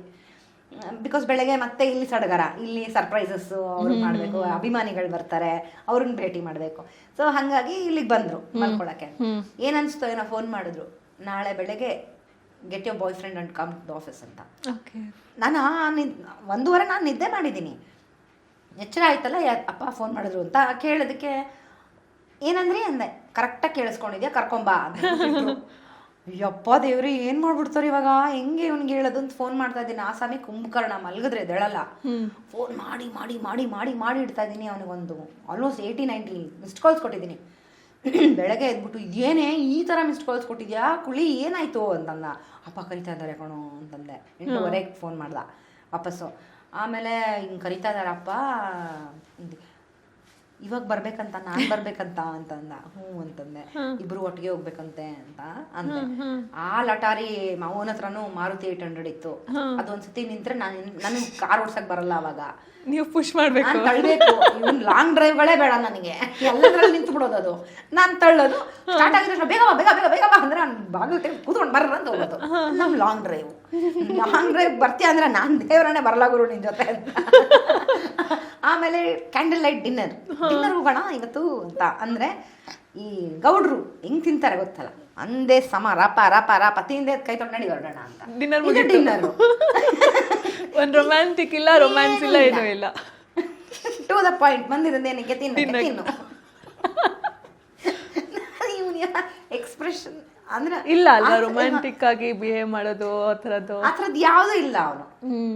ಬಿಕಾಸ್ ಬೆಳಗ್ಗೆ ಮತ್ತೆ ಇಲ್ಲಿ ಸಡಗರ ಇಲ್ಲಿ ಸರ್ಪ್ರೈಸಸ್ ಅವ್ರಿಗೆ ಮಾಡಬೇಕು ಅಭಿಮಾನಿಗಳು ಬರ್ತಾರೆ ಅವ್ರನ್ನ ಭೇಟಿ ಮಾಡಬೇಕು. ಸೊ ಹಾಗಾಗಿ ಇಲ್ಲಿಗೆ ಬಂದರು ಮಲ್ಕೊಳಕ್ಕೆ. ಏನನ್ಸ್ತೋ ಏನೋ ಫೋನ್ ಮಾಡಿದ್ರು. ನಾಳೆ ಬೆಳಗ್ಗೆ get your boyfriend and come to office ಅಂತ. ಓಕೆ ನಾನು ಒಂದೂವರೆ ನಾನು ನಿದ್ದೆ ಮಾಡಿದ್ದೀನಿ. ಎಚ್ಚರ ಆಯ್ತಲ್ಲ ಯಾ ಅಪ್ಪ ಫೋನ್ ಮಾಡಿದ್ರು ಅಂತ ಕೇಳೋದಕ್ಕೆ ಏನಂದ್ರಿ ಅಂದೆ ಕರೆಕ್ಟಾಗಿ ಕೇಳಿಸ್ಕೊಂಡಿದ್ಯಾ ಕರ್ಕೊಂಬಾ. ಯಪ್ಪ ದೇವ್ರಿ ಏನ್ ಮಾಡ್ಬಿಡ್ತಾರೆ ಇವಾಗ? ಹೆಂಗೆ ಇವನ್ಗೆ ಹೇಳೋದು ಅಂತ ಫೋನ್ ಮಾಡ್ತಾ ಇದ್ದೀನಿ. ಆ ಸಮಯ ಕುಂಭಕರ್ಣ ಮಲಗಿದ್ರೆ ಎದ್ದೇಳಲ್ಲ ಫೋನ್ ಮಾಡಿ ಮಾಡಿ ಮಾಡಿ ಮಾಡಿ ಮಾಡಿ ಇಡ್ತಾ ಇದ್ದೀನಿ ಅವನಿಗೊಂದು. Almost eighty ninety missed calls ಕೊಟ್ಟಿದ್ದೀನಿ. ಬೆಳಗ್ಗೆ ಎದ್ಬಿಟ್ಟು ಏನೇ ಈ ಥರ ಮಿಸ್ಡ್ ಕಾಲ್ಸ್ ಕೊಟ್ಟಿದ್ಯಾ? ಕುಳಿ ಏನಾಯ್ತು? ಅಂತಂದ. ಅಪ್ಪ ಕರಿತಾ ಇದ್ದಾರೆ ಕಣೋ ಅಂತಂದೆ. ಎಂಟೂವರೆಗೆ ಫೋನ್ ಮಾಡ್ದ. ವಾಪಸ್ಸು. ಆಮೇಲೆ ಹಿಂಗೆ ಕರಿತಾ ಇದ್ದಾರಪ್ಪ ಅಂದೆ. ಇವಾಗ ಬರ್ಬೇಕಂತ ನಾನ್ ಬರ್ಬೇಕಂತ ಅಂತಂದ. ಹ್ಞೂ ಅಂತಂದೆ. ಇಬ್ರು ಒಟ್ಟಿಗೆ ಹೋಗ್ಬೇಕಂತೆ ಅಂತ ಅಂದೆ. ಆ ಲಟಾರಿ ಮಾವನ ಹತ್ರನು ಮಾರುತಿ ಏಟ್ ಹಂಡ್ರೆಡ್ ಇತ್ತು. ಅದೊಂದ್ಸತಿ ನಿಂತ್ರೆ ನಾನು ನನಗೆ ಕಾರ್ ಓಡ್ಸಕ್ ಬರಲ್ಲ ಅವಾಗ. ನೀವು ಪುಷ್ ಮಾಡ್ಬೇಕು. ತಳ್ಬೇಕು. ತಳ್ಳಬೇಕು ಇವನ್ ಲಾಂಗ್ ಡ್ರೈವ್ಗಳೇ ಬೇಡ ನನಗೆ. ಎಲ್ಲದ್ರಲ್ಲಿ ನಿಂತು ಬಿಡೋದು ಅದು. ನಾನು ತಳ್ಳೋದು. ಸ್ಟಾರ್ಟ್ ಆಗಿದ್ರೆ ಬೇಗ ಬಾ ಬೇಗ ಬೇಗ ಬೇಗ ಬಾ ಅಂದ್ರೆ ನಾನು ಬಾಗಿಲು ತೆಗೆದು ಕೂತ್ಕೊಂಡು ಬರ್ರ ಅಂತ ಹೋಗೋದು ನಮ್ ಲಾಂಗ್ ಡ್ರೈವ್ ಲಾಂಗ್ ಡ್ರೈವ್ ಬರ್ತೀಯ ಅಂದ್ರೆ ನಾನು ದೇವರನ್ನೇ ಬರಲ್ಲ ಗುರು ನಿನ್ ಜೊತೆ ಅಂತ. ಆಮೇಲೆ ಕ್ಯಾಂಡಲ್ ಲೈಟ್ ಡಿನ್ನರ್ ಡಿನ್ನರ್ ಹೋಗೋಣ ಇವತ್ತು ಅಂತ. ಅಂದ್ರೆ ಈ ಗೌಡ್ರು ಹೆಂಗ್ ತಿಂತಾರೆ ಗೊತ್ತಲ್ಲ? ಅಂದೇ ಸಮ ರಪ ರಪ ರಪ ತಿಂದೆ ಕೈ ತೊಗೊಂಡು ನಡಿ ಹೊರಡೋಣ ಅಂತ. ಡಿನ್ನರ್ ಡಿನ್ನರ್ ಒಂದು ರೊಮ್ಯಾಂಟಿಕ್ ಇಲ್ಲ ರೊಮ್ಯಾನ್ಸ್ ಇಲ್ಲ ಏನೂ ಇಲ್ಲ. ಟು ದ ಪಾಯಿಂಟ್ ಬಂದಿರೋದು ಏನಕ್ಕೆ? ತಿನ್ನು ತಿನ್ನು. ಇವನ ಎಕ್ಸ್ಪ್ರೆಷನ್ ಅಂದ್ರೆ ಇಲ್ಲ ಅಲ್ಲ ರೊಮ್ಯಾಂಟಿಕ್ ಆಗಿ ಬಿಹೇವ್ ಮಾಡೋದು ಆ ಥರದ್ದು. ಆ ಥರದ್ದು ಯಾವುದೂ ಇಲ್ಲ ಅವನು.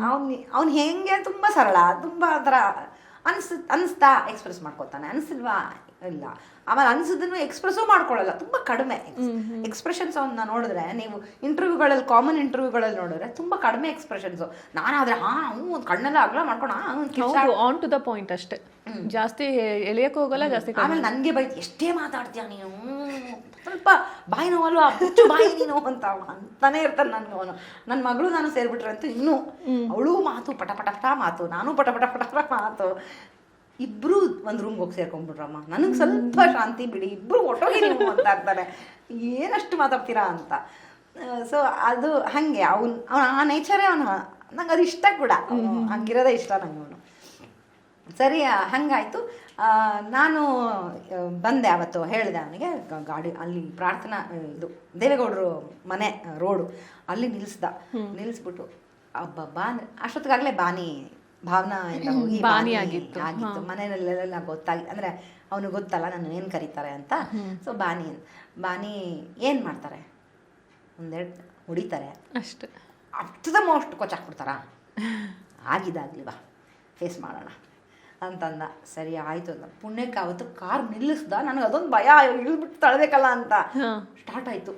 ಅವ್ನು ಅವ್ನು ಹೆಂಗೆ ತುಂಬಾ ಸರಳ ತುಂಬಾ ಒಂಥರ ಅನ್ಸ್ ಅನಿಸ್ತಾ ಎಕ್ಸ್ಪ್ರೆಸ್ ಮಾಡ್ಕೊತಾನೆ ಅನಿಸಿಲ್ವಾ? ಇಲ್ಲ. ಆಮೇಲೆ ಅನ್ಸಿದ್ದನ್ನು ಎಕ್ಸ್ಪ್ರೆಸ್ಸು ಮಾಡ್ಕೊಳ್ಳಲ್ಲ. ತುಂಬಾ ಕಡಿಮೆ. ಎಕ್ಸ್ಪ್ರೆಷನ್ಸ್ ಅವನ್ನ ನೋಡಿದ್ರೆ ನೀವು ಇಂಟರ್ವ್ಯೂಗಳಲ್ಲಿ ಕಾಮನ್ ಇಂಟರ್ವ್ಯೂಗಳಲ್ಲಿ ನೋಡಿದ್ರೆ ತುಂಬಾ ಕಡಿಮೆ ಎಕ್ಸ್ಪ್ರೆಷನ್ಸ್ ನಾನಾದ್ರೆ ಹಾ ಹ್ಞೂ ಒಂದು ಕಣ್ಣೆಲ್ಲ ಅಗಲ ಮಾಡ್ಕೊಂಡು ಹಾ ಆನ್ ಟು ದ ಪಾಯಿಂಟ್ ಅಷ್ಟೇ. ಜಾಸ್ತಿ ಎಳೆಯಕ್ಕೆ ಹೋಗಲ್ಲ ಜಾಸ್ತಿ ಆಮೇಲೆ ನನಗೆ ಬೈತು ಎಷ್ಟೇ ಮಾತಾಡ್ತೀಯ ನೀನು? ಸ್ವಲ್ಪ ಬಾಯಿ ನೋವಲ್ವಾ ಹುಚ್ಚು ಬಾಯಿ ನೀನು ಅಂತ ಅಂತಾನೆ ಇರ್ತಾನೆ ನನ್ಗೆ ಅವನು. ನನ್ನ ಮಗಳು ನಾನು ಸೇರ್ಬಿಟ್ರೆ ಅಂತೂ ಇನ್ನೂ ಅವಳು ಮಾತು ಪಟ ಪಟ ಪಟ ಮಾತು ನಾನು ಪಟ ಪಟ ಪಟ ಪಟ ಮಾತು. ಇಬ್ರು ಒಂದು ರೂಮ್ಗೆ ಹೋಗಿ ಸೇರ್ಕೊಂಡ್ಬಿಟ್ರಮ್ಮ. ನನಗೆ ಸ್ವಲ್ಪ ಶಾಂತಿ ಬಿಡಿ ಇಬ್ರು ಒಟ್ಟೋಗಿ ನೀವು ಅಂತ ಇರ್ತಾರೆ ಏನಷ್ಟು ಮಾತಾಡ್ತೀರಾ ಅಂತ. ಸೊ ಅದು ಹಾಗೆ ಅವ್ನು ಅವನ ಆ ನೇಚರೇ ಅವನು ನಂಗೆ ಅದು ಇಷ್ಟ ಕೂಡ. ಹಂಗಿರೋದೇ ಇಷ್ಟ ನಂಗೆ ಅವನು. ಸರಿ ಹಂಗಾಯ್ತು. ನಾನು ಬಂದೆ ಅವತ್ತು ಹೇಳಿದೆ ಅವನಿಗೆ ಗಾಡಿ ಅಲ್ಲಿ ಪ್ರಾರ್ಥನಾ ಇದು ದೇವೇಗೌಡರು ಮನೆ ರೋಡು ಅಲ್ಲಿ ನಿಲ್ಲಿಸ್ದ ನಿಲ್ಲಿಸ್ಬಿಟ್ಟು ಅಬ್ಬಬ್ಬಾ ಅಂದ್ರೆ ಅಷ್ಟೊತ್ತಿಗಾಗಲೇ ಬಾನಿ ಭಾವನಾ ಬಾನಿ ಆಗಿತ್ತು. ಆಗಿತ್ತು. ಮನೆಯಲ್ಲೆಲ್ಲ ಗೊತ್ತಾಗಿ ಅಂದ್ರೆ ಅವನು ಗೊತ್ತಲ್ಲ ನಾನು ಏನು ಕರೀತಾರೆ ಅಂತ? ಸೊ ಬಾನಿ ಬಾನಿ ಏನು ಮಾಡ್ತಾರೆ? ಒಂದೆರಡು ಹೊಡಿತಾರೆ. ಅಷ್ಟು. ಅಷ್ಟು ದ ಮೋಸ್ಟ್ ಕೊಚ್ಚಾಕ್ಬಿಡ್ತಾರ? ಆಗಿದಾಗ್ಲಿ ಬಾ ಫೇಸ್ ಮಾಡೋಣ. ಅಂತಂದ. ಸರಿ ಆಯ್ತು ಅಂದ. ಪುಣ್ಯಕ್ಕೆ ಅವತ್ತು ಕಾರ್ ನಿಲ್ಲಿಸ್ದ. ನನಗೆ ಅದೊಂದು ಭಯ ಇಳಿದ್ಬಿಟ್ಟು ತಳ್ಬೇಕಲ್ಲ ಅಂತ. ಸ್ಟಾರ್ಟ್ ಆಯ್ತು.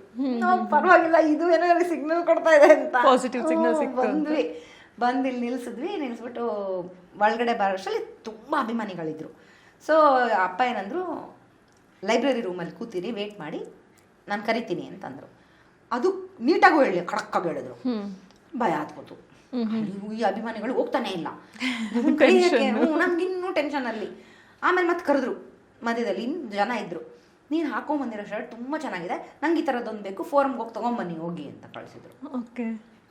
ಪರವಾಗಿಲ್ಲ ಇದು ಏನೋ ಸಿಗ್ನಲ್ ಕೊಡ್ತಾ ಇದೆ ಅಂತ. ಪಾಸಿಟಿವ್ ಸಿಗ್ನಲ್ ಬಂದ್ವಿ. ಬಂದು ಇಲ್ಲಿ ನಿಲ್ಸಿದ್ವಿ ನಿಲ್ಲಿಸ್ಬಿಟ್ಟು ಒಳಗಡೆ ಬರೋಷ್ಟರಲ್ಲಿ ತುಂಬ ಅಭಿಮಾನಿಗಳಿದ್ರು. ಸೊ ಅಪ್ಪ ಏನಂದ್ರು ಲೈಬ್ರರಿ ರೂಮಲ್ಲಿ ಕೂತೀರಿ ವೇಟ್ ಮಾಡಿ ನಾನು ಕರಿತೀನಿ ಅಂತಂದ್ರು. ಅದು ನೀಟಾಗೂ ಹೇಳಿ ಖಡಕ್ಕಾಗಿ ಹೇಳಿದ್ರು. ಭಯ ಆತ್ಕೋತು ಅಯ್ಯೋ, ಈ ಅಭಿಮಾನಿಗಳು ಹೋಗ್ತಾನೆ ಇಲ್ಲ. ನಮ್ಗಿನ್ನು ಇನ್ನೂ ಟೆನ್ಷನ್ ಅಲ್ಲಿ. ಆಮೇಲೆ ಮತ್ತೆ ಕರೆದ್ರು. ಮಧ್ಯದಲ್ಲಿ ಜನ ಇದ್ರು. ನೀನು ಹಾಕೊಂಬಂದಿರೋ ಶರ್ಟ್ ತುಂಬಾ ಚೆನ್ನಾಗಿದೆ. ನಂಗೆ ಈ ಥರದ್ದೊಂದು ಬೇಕು. ಫೋರಮ್ಗೆ ಹೋಗಿ ತೊಗೊಂಬನ್ನಿ ಹೋಗಿ ಅಂತ ಕಳಿಸಿದ್ರು. ಓಕೆ.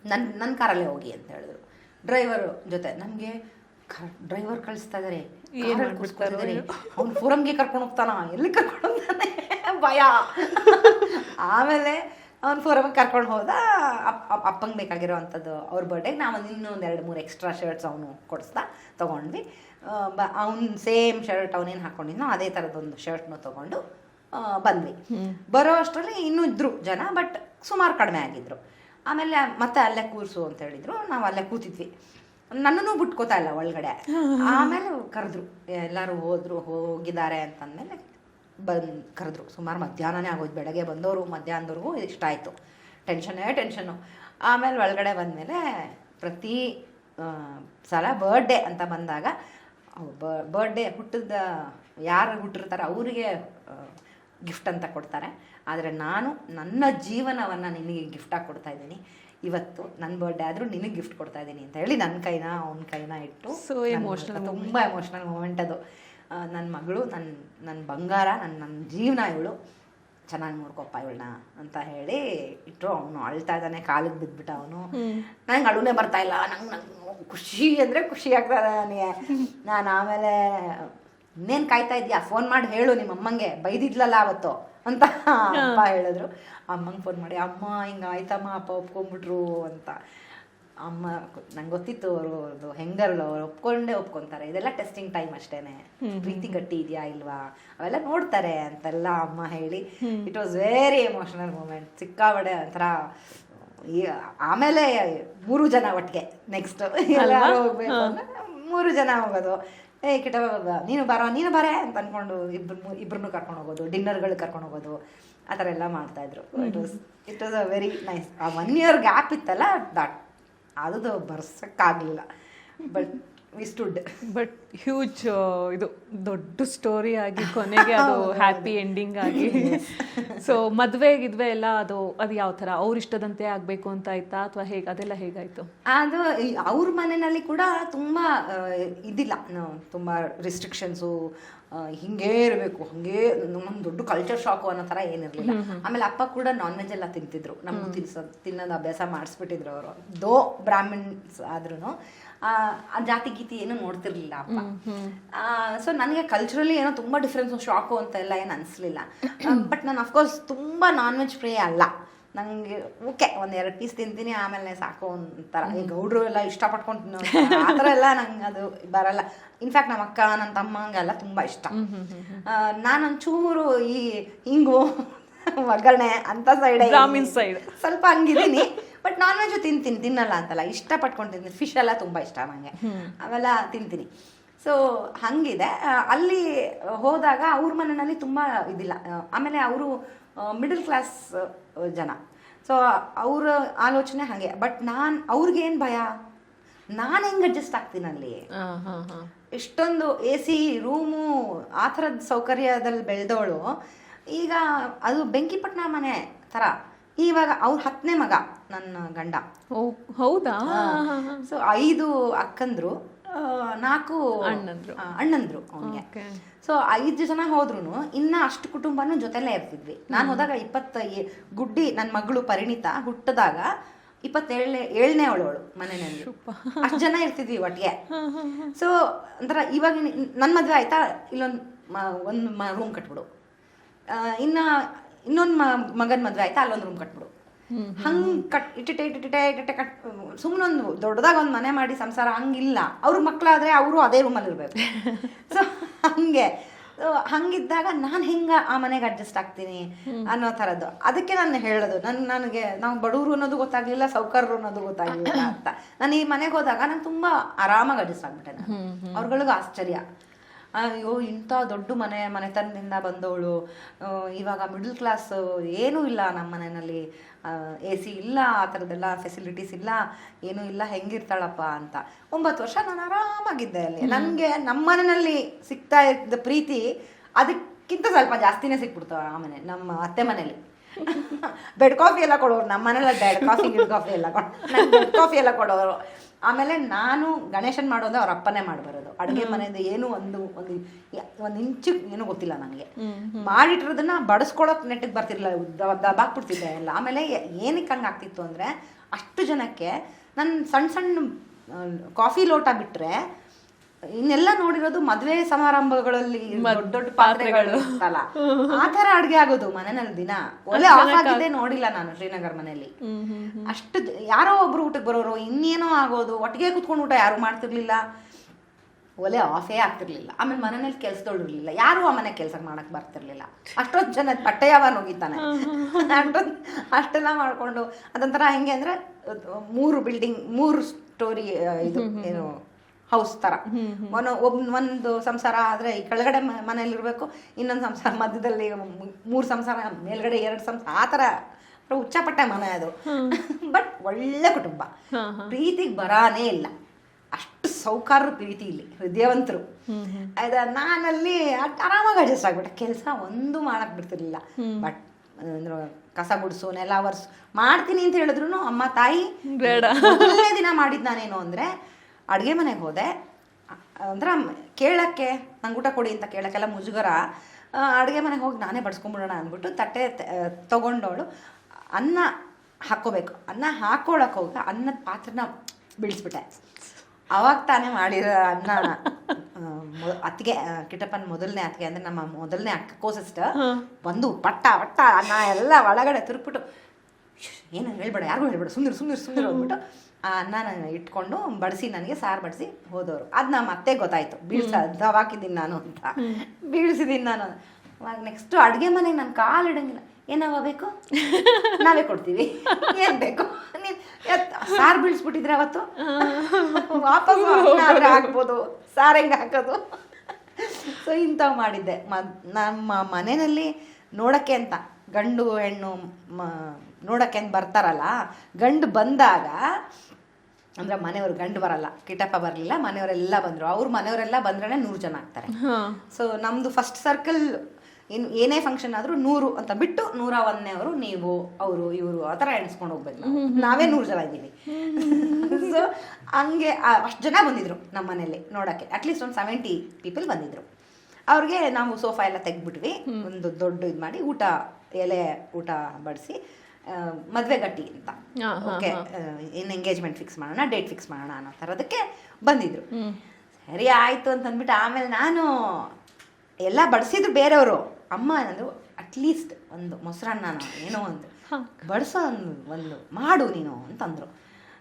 ನನ್ನ ನನ್ನ ಕಾರಲ್ಲೇ ಹೋಗಿ ಅಂತ ಹೇಳಿದ್ರು. ಡ್ರೈವರ್ ಜೊತೆ ನಮಗೆ ಡ್ರೈವರ್ ಕಳಿಸ್ತಾ ಇದಾರೆ. ಅವ್ನು ಫೋರಂಗೆ ಕರ್ಕೊಂಡು ಹೋಗ್ತಾನ? ಎಲ್ಲಿ ಕರ್ಕೊಂಡು ಹೋಗ್ತಾನೆ? ಭಯ. ಆಮೇಲೆ ಅವ್ನು ಫೋರಮ್ಗೆ ಕರ್ಕೊಂಡು ಹೋದ. ಅಪ್ಪ ಅಪ್- ಅಪ್ಪಂಗೆ ಬೇಕಾಗಿರೋ ಅಂಥದ್ದು ಅವ್ರ ಬರ್ಡೇಗೆ ನಾವು ಇನ್ನೊಂದು ಎರಡು ಮೂರು ಎಕ್ಸ್ಟ್ರಾ ಶರ್ಟ್ಸ್ ಅವನು ಕೊಡಿಸ್ದ ತೊಗೊಂಡ್ವಿ. ಬ ಅವ್ನು ಸೇಮ್ ಶರ್ಟ್ ಅವನೇನು ಹಾಕೊಂಡಿದ್ನೋ ಅದೇ ಥರದೊಂದು ಶರ್ಟ್ನು ತೊಗೊಂಡು ಬಂದ್ವಿ. ಬರೋ ಅಷ್ಟರಲ್ಲಿ ಇನ್ನೂ ಇದ್ರು ಜನ ಬಟ್ ಸುಮಾರು ಕಡಿಮೆ ಆಗಿದ್ರು. ಆಮೇಲೆ ಮತ್ತೆ ಅಲ್ಲೇ ಕೂರಿಸು ಅಂತ ಹೇಳಿದ್ರು. ನಾವು ಅಲ್ಲೇ ಕೂತಿದ್ವಿ. ನನ್ನನ್ನು ಬಿಟ್ಕೋತಾ ಇಲ್ಲ ಒಳಗಡೆ. ಆಮೇಲೆ ಕರೆದ್ರು. ಎಲ್ಲರೂ ಹೋದ್ರು ಹೋಗಿದ್ದಾರೆ ಅಂತಂದಮೇಲೆ ಬಂದು ಕರೆದ್ರು. ಸುಮಾರು ಮಧ್ಯಾಹ್ನನೇ ಆಗೋದು ಬೆಳಗ್ಗೆ ಬಂದವರು ಮಧ್ಯಾಹ್ನದವರೆಗೂ ಇಷ್ಟ ಆಯಿತು. ಟೆನ್ಷನ್ನೇ ಟೆನ್ಷನ್ನು ಆಮೇಲೆ ಒಳಗಡೆ ಬಂದಮೇಲೆ ಪ್ರತಿ ಸಲ ಬರ್ಡೇ ಅಂತ ಬಂದಾಗ ಬರ್ಡೇ ಹುಟ್ಟಿದ ಯಾರು ಹುಟ್ಟಿರ್ತಾರೆ ಅವರಿಗೆ ಗಿಫ್ಟ್ ಅಂತ ಕೊಡ್ತಾರೆ. ಆದರೆ ನಾನು ನನ್ನ ಜೀವನವನ್ನು ನಿನಗೆ ಗಿಫ್ಟಾಗಿ ಕೊಡ್ತಾ ಇದ್ದೀನಿ. ಇವತ್ತು ನನ್ನ ಬರ್ಡೇ ಆದರೂ ನಿನಗೆ ಗಿಫ್ಟ್ ಕೊಡ್ತಾ ಇದ್ದೀನಿ ಅಂತ ಹೇಳಿ ನನ್ನ ಕೈನ ಅವನ ಕೈನ ಇಟ್ಟು ಸೊ ಎಮೋಷನಲ್ ತುಂಬ ಎಮೋಷ್ನಲ್ ಮೂಮೆಂಟ್ ಅದು. ನನ್ನ ಮಗಳು ನನ್ನ ನನ್ನ ಬಂಗಾರ ನನ್ನ ನನ್ನ ಜೀವನ ಇವಳು. ಚೆನ್ನಾಗಿ ನೋಡ್ಕೊಪ್ಪ ಇವಳನ್ನ ಅಂತ ಹೇಳಿ ಇಟ್ಟರು ಅವನು ಅಳ್ತಾ ಇದ್ದಾನೆ ಕಾಲಿಗೆ ಬಿದ್ಬಿಟ್ಟ ಅವನು. ನಂಗೆ ಅಳುನೇ ಬರ್ತಾ ಇಲ್ಲ. ನಂಗೆ ನಂಗೆ ಖುಷಿ ಅಂದರೆ ಖುಷಿ ಆಗ್ತಾ ಇದೆ ನನಗೆ ನಾನು ಆಮೇಲೆ ಇನ್ನೇನು ಕಾಯ್ತಾ ಇದೆಯಾ? ಫೋನ್ ಮಾಡಿ ಹೇಳು ನಿಮ್ಮ ಅಮ್ಮಂಗೆ. ಬೈದಿದ್ಲಲ್ಲ ಅವತ್ತು ಅಂತ ಅಪ್ಪ ಹೇಳಿದ್ರು. ಅಮ್ಮಂಗೆ ಫೋನ್ ಮಾಡಿ ಅಮ್ಮ ಹಿಂಗೆ ಆಯ್ತಮ್ಮ? ಅಪ್ಪ ಒಪ್ಕೊಂಡ್ಬಿಟ್ರು ಅಂತ. ಅಮ್ಮ ನಂಗೆ ಗೊತ್ತಿತ್ತು ಅವರು ಅದು ಹೆಂಗರ್ಲು ಅವ್ರು ಒಪ್ಕೊಂಡೇ ಒಪ್ಕೊಂತಾರೆ. ಇದೆಲ್ಲ ಟೆಸ್ಟಿಂಗ್ ಟೈಮ್ ಅಷ್ಟೇನೆ. ಪ್ರೀತಿ ಗಟ್ಟಿ ಇದೆಯಾ ಇಲ್ವಾ? ಅವೆಲ್ಲ ನೋಡ್ತಾರೆ ಅಂತೆಲ್ಲ ಅಮ್ಮ ಹೇಳಿ. It was very emotional moment ಸಿಕ್ಕಾಬಡೆ ಒಂಥರ ಆಮೇಲೆ ಮೂರು ಜನ ಒಟ್ಟಿಗೆ ನೆಕ್ಸ್ಟ್ ಎಲ್ಲರೂ ಹೋಗ್ಬೇಕು ಅಂದ್ರೆ ಮೂರು ಜನ ಹೋಗೋದು. ಏ ಕಿಟ ನೀನು ಬರೋ ನೀನು ಬರೇ ಅಂತ ಅನ್ಕೊಂಡು ಇಬ್ರು ಇಬ್ರನ್ನೂ ಕರ್ಕೊಂಡು ಹೋಗೋದು. ಡಿನ್ನರ್ಗಳು ಕರ್ಕೊಂಡು ಹೋಗೋದು. ಆ ಥರ ಎಲ್ಲ ಮಾಡ್ತಾ ಇದ್ರು. It was it was a very nice ಆ ಒನ್ ಇಯರ್ ಗ್ಯಾಪ್ ಇತ್ತಲ್ಲ ದಟ್ ಅದು ಬರ್ಸಕ್ಕಾಗಲಿಲ್ಲ but we stood but huge ಇದು ದೊಡ್ಡ ಸ್ಟೋರಿ ಆಗಿ ಕೊನೆಗೆ ಅದು ಹ್ಯಾಪಿ ಎಂಡಿಂಗ್ ಆಗಿ. ಸೊ ಮದುವೆ ಗಿದ್ವೆ ಎಲ್ಲ ಅದು ಅದು ಯಾವ ಥರ? ಅವ್ರ ಇಷ್ಟದಂತೆ ಆಗಬೇಕು ಅಂತ ಆಯ್ತಾ? ಅಥವಾ ಹೇಗೆ ಅದೆಲ್ಲ ಹೇಗಾಯ್ತು? ಅದು ಅವ್ರ ಮನೆಯಲ್ಲಿ ಕೂಡ ತುಂಬ ಇದಿಲ್ಲ. ತುಂಬ ರಿಸ್ಟ್ರಿಕ್ಷನ್ಸು ಹಿಂಗೇ ಇರಬೇಕು. ಹಂಗೆ ನಮ್ಮ ದೊಡ್ಡ ಕಲ್ಚರ್ ಶಾಕು ಅನ್ನೋ ಥರ ಏನಿರಲಿಲ್ಲ. ಆಮೇಲೆ ಅಪ್ಪ ಕೂಡ ನಾನ್ ವೆಜ್ ಎಲ್ಲ ತಿಂತಿದ್ರು. ನಮ್ಗೆ ತಿನ್ಸ ತಿನ್ನೋದು ಅಭ್ಯಾಸ ಮಾಡಿಸ್ಬಿಟ್ಟಿದ್ರು ಅವರು. ದೋ ಬ್ರಾಹ್ಮಿಣ್ಸ್ ಆದ್ರೂ ಆ ಜಾತಿ ಗೀತಿ ಏನು ನೋಡ್ತಿರ್ಲಿಲ್ಲ ಅಪ್ಪ. ಸೊ ನನಗೆ ಕಲ್ಚರಲಿ ಏನೋ ತುಂಬ ಡಿಫ್ರೆನ್ಸ್ ಶಾಕು ಅಂತ ಎಲ್ಲ ಏನು ಅನಿಸ್ಲಿಲ್ಲ. ಬಟ್ ನಾನು ಅಫ್ಕೋರ್ಸ್ ತುಂಬ ನಾನ್ ವೆಜ್ ಪ್ರಿಯ ಅಲ್ಲ. ನನಗೆ ಓಕೆ ಒಂದು ಎರಡು ಪೀಸ್ ತಿಂತೀನಿ ಆಮೇಲೆ ಸಾಕು ಅಂತಾರ ಈ ಗೌಡ್ರು ಎಲ್ಲ ಇಷ್ಟಪಟ್ಕೊಂಡು ತಿನ್ನೋ ಆ ಥರ ಎಲ್ಲ ನಂಗೆ ಅದು ಬರಲ್ಲ. ಇನ್ಫ್ಯಾಕ್ಟ್ ನಮ್ಮ ಅಕ್ಕ ನನ್ನ ತಮ್ಮಂಗೆಲ್ಲ ತುಂಬ ಇಷ್ಟ. ನಾನು ಒಂಚೂರು ಈ ಹಿಂಗು ಒಗ್ಗರಣೆ ಅಂತ ಸೈಡ್ ಸೈಡ್ ಸ್ವಲ್ಪ ಹಂಗಿದ್ದೀನಿ. ಬಟ್ ನಾನ್ ವೆಜ್ ತಿಂತೀನಿ ತಿನ್ನಲ್ಲ ಅಂತಲ್ಲ. ಇಷ್ಟಪಟ್ಕೊಂಡು ತಿಂತೀನಿ. ಫಿಶ್ ಎಲ್ಲ ತುಂಬ ಇಷ್ಟ ನನಗೆ ಅವೆಲ್ಲ ತಿಂತೀನಿ. ಸೊ ಹಂಗಿದೆ. ಅಲ್ಲಿ ಹೋದಾಗ ಅವ್ರ ಮನೆಯಲ್ಲಿ ತುಂಬ ಇದಿಲ್ಲ. ಆಮೇಲೆ ಅವರು ಮಿಡಲ್ ಕ್ಲಾಸ್ ಜನ. ಸೊ ಅವ್ರ ಆಲೋಚನೆ ಹಾಗೆ. ಬಟ್ ನಾನು ಅವ್ರಿಗೇನು ಭಯ? ನಾನು ಹೆಂಗ್ ಅಡ್ಜಸ್ಟ್ ಆಗ್ತೀನಿ ಅಲ್ಲಿ? ಇಷ್ಟೊಂದು ಎ ಸಿ ರೂಮು ಆ ಥರದ ಸೌಕರ್ಯದಲ್ಲಿ ಬೆಳೆದವಳು ಈಗ ಅದು ಬೆಂಕಿಪಟ್ಟಣ ಮನೆ ಥರ. ಇವಾಗ ಅವ್ರ ಹತ್ತನೇ ಮಗ ನನ್ನ ಗಂಡ. ಹೌದಾ? ಸೊ ಐದು ಅಕ್ಕಂದ್ರು ನಾಲ್ಕು ಅಣ್ಣಂದ್ರು. ಅಣ್ಣಂದ್ರು ಅವನಿಗೆ. ಸೊ ಐದು ಜನ ಹೋದ್ರು ಇನ್ನ ಅಷ್ಟು ಕುಟುಂಬನೂ ಜೊತೆಲೇ ಇರ್ತಿದ್ವಿ. ನಾನು ಹೋದಾಗ ಇಪ್ಪತ್ತ ಗುಡ್ಡಿ ನನ್ನ ಮಗಳು ಪರಿಣಿತ ಹುಟ್ಟದಾಗ ಇಪ್ಪತ್ತೇಳನೇ ಏಳನೇ ಅವಳವಳು ಮನೆಯಲ್ಲಿ. ಅಷ್ಟು ಜನ ಇರ್ತಿದ್ವಿ ಒಟ್ಟಿಗೆ ಸೊ ಅಂದ್ರ ಇವಾಗ ನನ್ನ ಮದುವೆ ಆಯ್ತಾ? ಇಲ್ಲೊಂದು ಒಂದು ರೂಮ್ ಕಟ್ಬಿಡು. ಇನ್ನ ಇನ್ನೊಂದು ಮಗನ ಮದ್ವೆ ಆಯ್ತಾ ಅಲ್ಲೊಂದು ರೂಮ್ ಕಟ್ಬಿಡು. ಹಂಗ್ ಕಟ್ ಇಟ್ಟಿಟ್ಟೆ ಇಟ್ಟಿಟ್ಟೆ ಇಟ್ಟಿಟ್ಟೆ ಕಟ್ ಸುಮ್ಮನೆ ಒಂದು ದೊಡ್ಡದಾಗ ಒಂದು ಮನೆ ಮಾಡಿ ಸಂಸಾರ ಹಂಗಿಲ್ಲ. ಅವ್ರ ಮಕ್ಕಳಾದ್ರೆ ಅವರು ಅದೇ ರೂಮಲ್ಲಿ ಇರ್ಬೇಕು. ಸೊ ಹಂಗೆ. ಹಂಗಿದ್ದಾಗ ನಾನು ಹೆಂಗ ಆ ಮನೆಗೆ ಅಡ್ಜಸ್ಟ್ ಆಗ್ತೀನಿ ಅನ್ನೋ ಥರದ್ದು. ಅದಕ್ಕೆ ನಾನು ಹೇಳೋದು ನನ್ ನನಗೆ ನಾವು ಬಡವರು ಅನ್ನೋದು ಗೊತ್ತಾಗ್ಲಿಲ್ಲ ಸೌಕರ್ಯರು ಅನ್ನೋದು ಗೊತ್ತಾಗ್ಲಿಲ್ಲ ಅಂತ. ನಾನು ಈ ಮನೆಗೆ ಹೋದಾಗ ನಾನು ತುಂಬಾ ಆರಾಮಾಗಿ ಅಡ್ಜಸ್ಟ್ ಆಗ್ಬಿಟ್ಟೆ ನಾನು. ಅವ್ರಗಳಿಗೂ ಆಶ್ಚರ್ಯ. ಅಯ್ಯೋ ಇಂಥ ದೊಡ್ಡ ಮನೆ ಮನೆತನದಿಂದ ಬಂದವಳು. ಇವಾಗ ಮಿಡಲ್ ಕ್ಲಾಸ್ ಏನೂ ಇಲ್ಲ ನಮ್ಮ ಮನೆಯಲ್ಲಿ. ಎ ಸಿ ಇಲ್ಲ ಆ ಥರದ್ದೆಲ್ಲ ಫೆಸಿಲಿಟೀಸ್ ಇಲ್ಲ ಏನೂ ಇಲ್ಲ ಹೆಂಗಿರ್ತಾಳಪ್ಪ ಅಂತ. ಒಂಬತ್ತು ವರ್ಷ ನಾನು ಆರಾಮಾಗಿದ್ದೆ ಅಲ್ಲಿ. ನನಗೆ ನಮ್ಮ ಮನೆಯಲ್ಲಿ ಸಿಗ್ತಾ ಇದ್ದ ಪ್ರೀತಿ ಅದಕ್ಕಿಂತ ಸ್ವಲ್ಪ ಜಾಸ್ತಿನೇ ಸಿಕ್ಬಿಡ್ತು ಆ ಮನೆ ನಮ್ಮ ಅತ್ತೆ ಮನೇಲಿ ಬೆಡ್ ಕಾಫಿ ಎಲ್ಲ ಕೊಡೋರು ನಮ್ಮ ಮನೇಲಿ ಬೆಡ್ ಕಾಫಿ ಗಿಡ್ ಕಾಫಿ ಎಲ್ಲ ಕೊಡೋ ಬೆಡ್ ಕಾಫಿ ಎಲ್ಲ ಕೊಡೋರು. ಆಮೇಲೆ ನಾನು ಗಣೇಶನ್ ಮಾಡೋದು ಅವ್ರ ಅಪ್ಪನೇ ಮಾಡಿ ಬರೋದು ಅಡುಗೆ ಮನೆಯಿಂದ ಏನು ಒಂದು ಒಂದು ಒಂದು ಇಂಚು ಏನೂ ಗೊತ್ತಿಲ್ಲ ನನಗೆ. ಮಾಡಿಟ್ಟಿರೋದನ್ನ ಬಡಿಸ್ಕೊಳಕ್ ನೆಟ್ಟಿಗೆ ಬರ್ತಿರ್ಲಿಲ್ಲ ದಬಾಕ್ಬಿಡ್ತಿದ್ದೆ ಎಲ್ಲ. ಆಮೇಲೆ ಏನಕ್ಕೆ ಹಂಗೆ ಆಗ್ತಿತ್ತು ಅಂದರೆ ಅಷ್ಟು ಜನಕ್ಕೆ ನನ್ನ ಸಣ್ಣ ಸಣ್ಣ ಕಾಫಿ ಲೋಟ ಬಿಟ್ಟರೆ ಇನ್ನೆಲ್ಲ ನೋಡಿರೋದು ಮದುವೆ ಸಮಾರಂಭಗಳಲ್ಲಿ ದೊಡ್ಡ ದೊಡ್ಡ ಪಾತ್ರೆಗಳು ಆತರ ಆ ತರ ಅಡ್ಗೆ ಆಗೋದು ಮನೆಯಲ್ಲಿ ದಿನ. ಒಳ್ಳೆ ಆಫ್ ಆಗಿದೆ ನೋಡಿಲ್ಲ ನಾನು ಶ್ರೀನಗರ್ ಮನೆಯಲ್ಲಿ. ಅಷ್ಟು ಯಾರೋ ಒಬ್ರು ಊಟಕ್ಕೆ ಬರೋರು ಇನ್ನೇನೋ ಆಗೋದು ಒಟ್ಟಿಗೆ ಕುತ್ಕೊಂಡು ಊಟ ಯಾರು ಮಾಡ್ತಿರ್ಲಿಲ್ಲ. ಒಲೆ ಆಫೇ ಆಗ್ತಿರ್ಲಿಲ್ಲ. ಆಮೇಲೆ ಮನೇಲಿ ಕೆಲ್ಸದವ್ರು ಇರ್ಲಿಲ್ಲ. ಯಾರು ಆ ಮನೆ ಕೆಲಸ ಮಾಡಕ್ ಬರ್ತಿರ್ಲಿಲ್ಲ. ಅಷ್ಟೊಂದು ಜನ ಬಟ್ಟೆ ಯಾವ ನುಗಿತಾನೆ? ಅಷ್ಟೊಂದು ಅಷ್ಟೆಲ್ಲ ಮಾಡ್ಕೊಂಡು ಅದೊಂಥರ ಹೆಂಗೆ ಅಂದ್ರೆ ಮೂರು ಬಿಲ್ಡಿಂಗ್ ಮೂರು ಸ್ಟೋರಿ ಇದು ಏನು ಹೌಸ್ ತರ. ಒಂದು ಒಬ್ ಒಂದು ಸಂಸಾರ ಆದ್ರೆ ಈ ಕೆಳಗಡೆ ಮನೆಯಲ್ಲಿ ಮನೇಲಿ ಇರ್ಬೇಕು ಇನ್ನೊಂದು ಸಂಸಾರ ಮಧ್ಯದಲ್ಲಿ ಮೂರು ಸಂಸಾರ ಮೇಲ್ಗಡೆ ಎರಡು ಸಂಸಾರ ಆ ಥರ ಹುಚ್ಚಪಟ್ಟೆ ಮನೆ ಅದು. ಬಟ್ ಒಳ್ಳೆ ಕುಟುಂಬ. ಪ್ರೀತಿಗೆ ಬರಾನೇ ಇಲ್ಲ. ಸೌಕಾರ ಪ್ರೀತಿ ಇಲ್ಲಿ ಹೃದಯವಂತರು ಅದ ನಾನಲ್ಲಿ ಆರಾಮಾಗಿ ಅಡ್ಜಸ್ಟ್ ಆಗ್ಬಿಟ್ಟೆ. ಕೆಲಸ ಒಂದು ಮಾಡಕ್ ಬಿಡ್ತಿರ್ಲಿಲ್ಲ. ಬಟ್ ಅಂದ್ರೆ ಕಸ ಗುಡಿಸು ನೆಲ ಒರ್ಸು ಮಾಡ್ತೀನಿ ಅಂತ ಹೇಳಿದ್ರು ಅಮ್ಮ ತಾಯಿ ಬೇಡ. ಒಳ್ಳೆ ದಿನ ಮಾಡಿದ್ ನಾನೇನು ಅಂದ್ರೆ ಅಡುಗೆ ಮನೆಗೆ ಹೋದೆ. ಅಂದ್ರೆ ಕೇಳಕ್ಕೆ ನಂಗೆ ಊಟ ಕೊಡಿ ಅಂತ ಕೇಳಕ್ಕೆಲ್ಲ ಮುಜುಗರ ಅಡುಗೆ ಮನೆಗೆ ಹೋಗಿ ನಾನೇ ಬಡ್ಸ್ಕೊಂಬಿಡೋಣ ಅಂದ್ಬಿಟ್ಟು ತಟ್ಟೆ ತಗೊಂಡವಳು ಅನ್ನ ಹಾಕ್ಕೋಬೇಕು. ಅನ್ನ ಹಾಕೊಳ್ಳೋಕೆ ಹೋಗಿ ಅನ್ನದ ಪಾತ್ರನ ಬೀಳಿಸ್ಬಿಟ್ಟೆ ಅವಾಗ ತಾನೇ ಮಾಡಿರೋ ಅನ್ನ ಅತ್ತಿಗೆ ಕಿಟಪ್ಪನ್ ಕಿಟ್ಟಪ್ಪನ ಮೊದಲನೇ ಅತ್ತಿಗೆ ಅಂದ್ರೆ ನಮ್ಮ ಮೊದಲನೇ ಅಕ್ಕ ಕೋ ಸಿಸ್ಟರ್ ಬಂದು ಪಟ್ಟ ಪಟ್ಟ ಅನ್ನ ಎಲ್ಲ ಒಳಗಡೆ ತುರುಕ್ಬಿಟ್ಟು ಏನು ಹೇಳ್ಬೇಡ ಯಾರಿಗೂ ಹೇಳ್ಬೇಡ ಸುಂದರ ಸುಂದರ ಸುಂದರ ಹೋಗ್ಬಿಟ್ಟು ಆ ಅನ್ನ ಇಟ್ಕೊಂಡು ಬಡಿಸಿ ನನಗೆ ಸಾರು ಬಡಿಸಿ ಹೋದವರು. ಅದು ನಮ್ಮ ಅತ್ತೆ ಗೊತ್ತಾಯ್ತು. ಬೀಳ್ಸ ದವಾಕಿದ್ದೀನಿ ನಾನು ಅಂತ. ಬೀಳ್ಸಿದ್ದೀನಿ ನಾನು. ಅವಾಗ ನೆಕ್ಸ್ಟು ಅಡುಗೆ ಮನೆಗೆ ನಾನು ಕಾಲು ಇಡಂಗಿಲ್ಲ. ಏನವ ಬೇಕು? ನಾವೇ ಕೊಡ್ತೀವಿ. ಏನು ಬೇಕು? ಸಾರು ಬೀಳ್ಸ್ಬಿಟ್ಟಿದ್ರೆ ಅವತ್ತು? ವಾಪಸ್ ಆದ್ರೆ ಹಾಕ್ಬೋದು. ಸಾರು ಹೆಂಗೆ ಹಾಕೋದು? ಸೊ ಇಂಥವು ಮಾಡಿದ್ದೆ. ಮ- ನಮ್ಮ ಮನೆಯಲ್ಲಿ ನೋಡಕ್ಕೆ ಅಂತ ಗಂಡು ಹೆಣ್ಣು ಮ ನೋಡಕ್ಕೆ ಅಂತ ಬರ್ತಾರಲ್ಲ ಗಂಡು ಬಂದಾಗ ಅಂದ್ರೆ ಮನೆಯವ್ರು ಗಂಡು ಬರಲ್ಲ ಕಿಟಪ್ಪ ಬರಲಿಲ್ಲ ಮನೆಯವರೆಲ್ಲ ಬಂದರು. ಅವ್ರ ಮನೆಯವರೆಲ್ಲ ಬಂದ್ರೆ ನೂರು ಜನ ಆಗ್ತಾರೆ. ಸೊ ನಮ್ಮದು ಫಸ್ಟ್ ಸರ್ಕಲ್ ಇನ್ ಏನೇ ಫಂಕ್ಷನ್ ಆದ್ರೂ ನೂರು ಅಂತ ಬಿಟ್ಟು ನೂರ ಒಂದನೇ ಅವರು ನೀವು ಅವರು ಇವರು ಆ ಥರ ಎಣಿಸ್ಕೊಂಡು ಹೋಗ್ಬೇಕು ನಾವು. ನಾವೇ ನೂರು ಜನ ಇದ್ದೀವಿ. ಸೊ ಹಂಗೆ ಅಷ್ಟು ಜನ ಬಂದಿದ್ರು ನಮ್ಮ ಮನೇಲಿ ನೋಡಕ್ಕೆ. ಅಟ್ಲೀಸ್ಟ್ ಒಂದು ಸೆವೆಂಟಿ ಪೀಪಲ್ ಬಂದಿದ್ರು. ಅವ್ರಿಗೆ ನಾವು ಸೋಫಾ ಎಲ್ಲ ತೆಗ್ದ್ಬಿಟ್ವಿ. ಒಂದು ದೊಡ್ಡ ಇದು ಮಾಡಿ ಊಟ ಎಲೆ ಊಟ ಬಡಿಸಿ ಮದ್ವೆ ಗಟ್ಟಿ ಅಂತ. ಓಕೆ ಇನ್ ಎಂಗೇಜ್ಮೆಂಟ್ ಫಿಕ್ಸ್ ಮಾಡೋಣ ಡೇಟ್ ಫಿಕ್ಸ್ ಮಾಡೋಣ ಅನ್ನೋ ಥರದಕ್ಕೆ ಬಂದಿದ್ರು. ಸರಿ ಆಯ್ತು ಅಂತ ಅಂದ್ಬಿಟ್ಟು ಆಮೇಲೆ ನಾನು ಎಲ್ಲ ಬಡಿಸಿದ್ರು ಬೇರೆಯವರು. ಅಮ್ಮ ಏನಂದ್ರು ಅಟ್ಲೀಸ್ಟ್ ಒಂದು ಮೊಸರನ್ನ ಏನೋ ಒಂದು ಬಡಿಸೋ ಒಂದು ಒಂದು ಮಾಡು ನೀನು ಅಂತಂದ್ರು.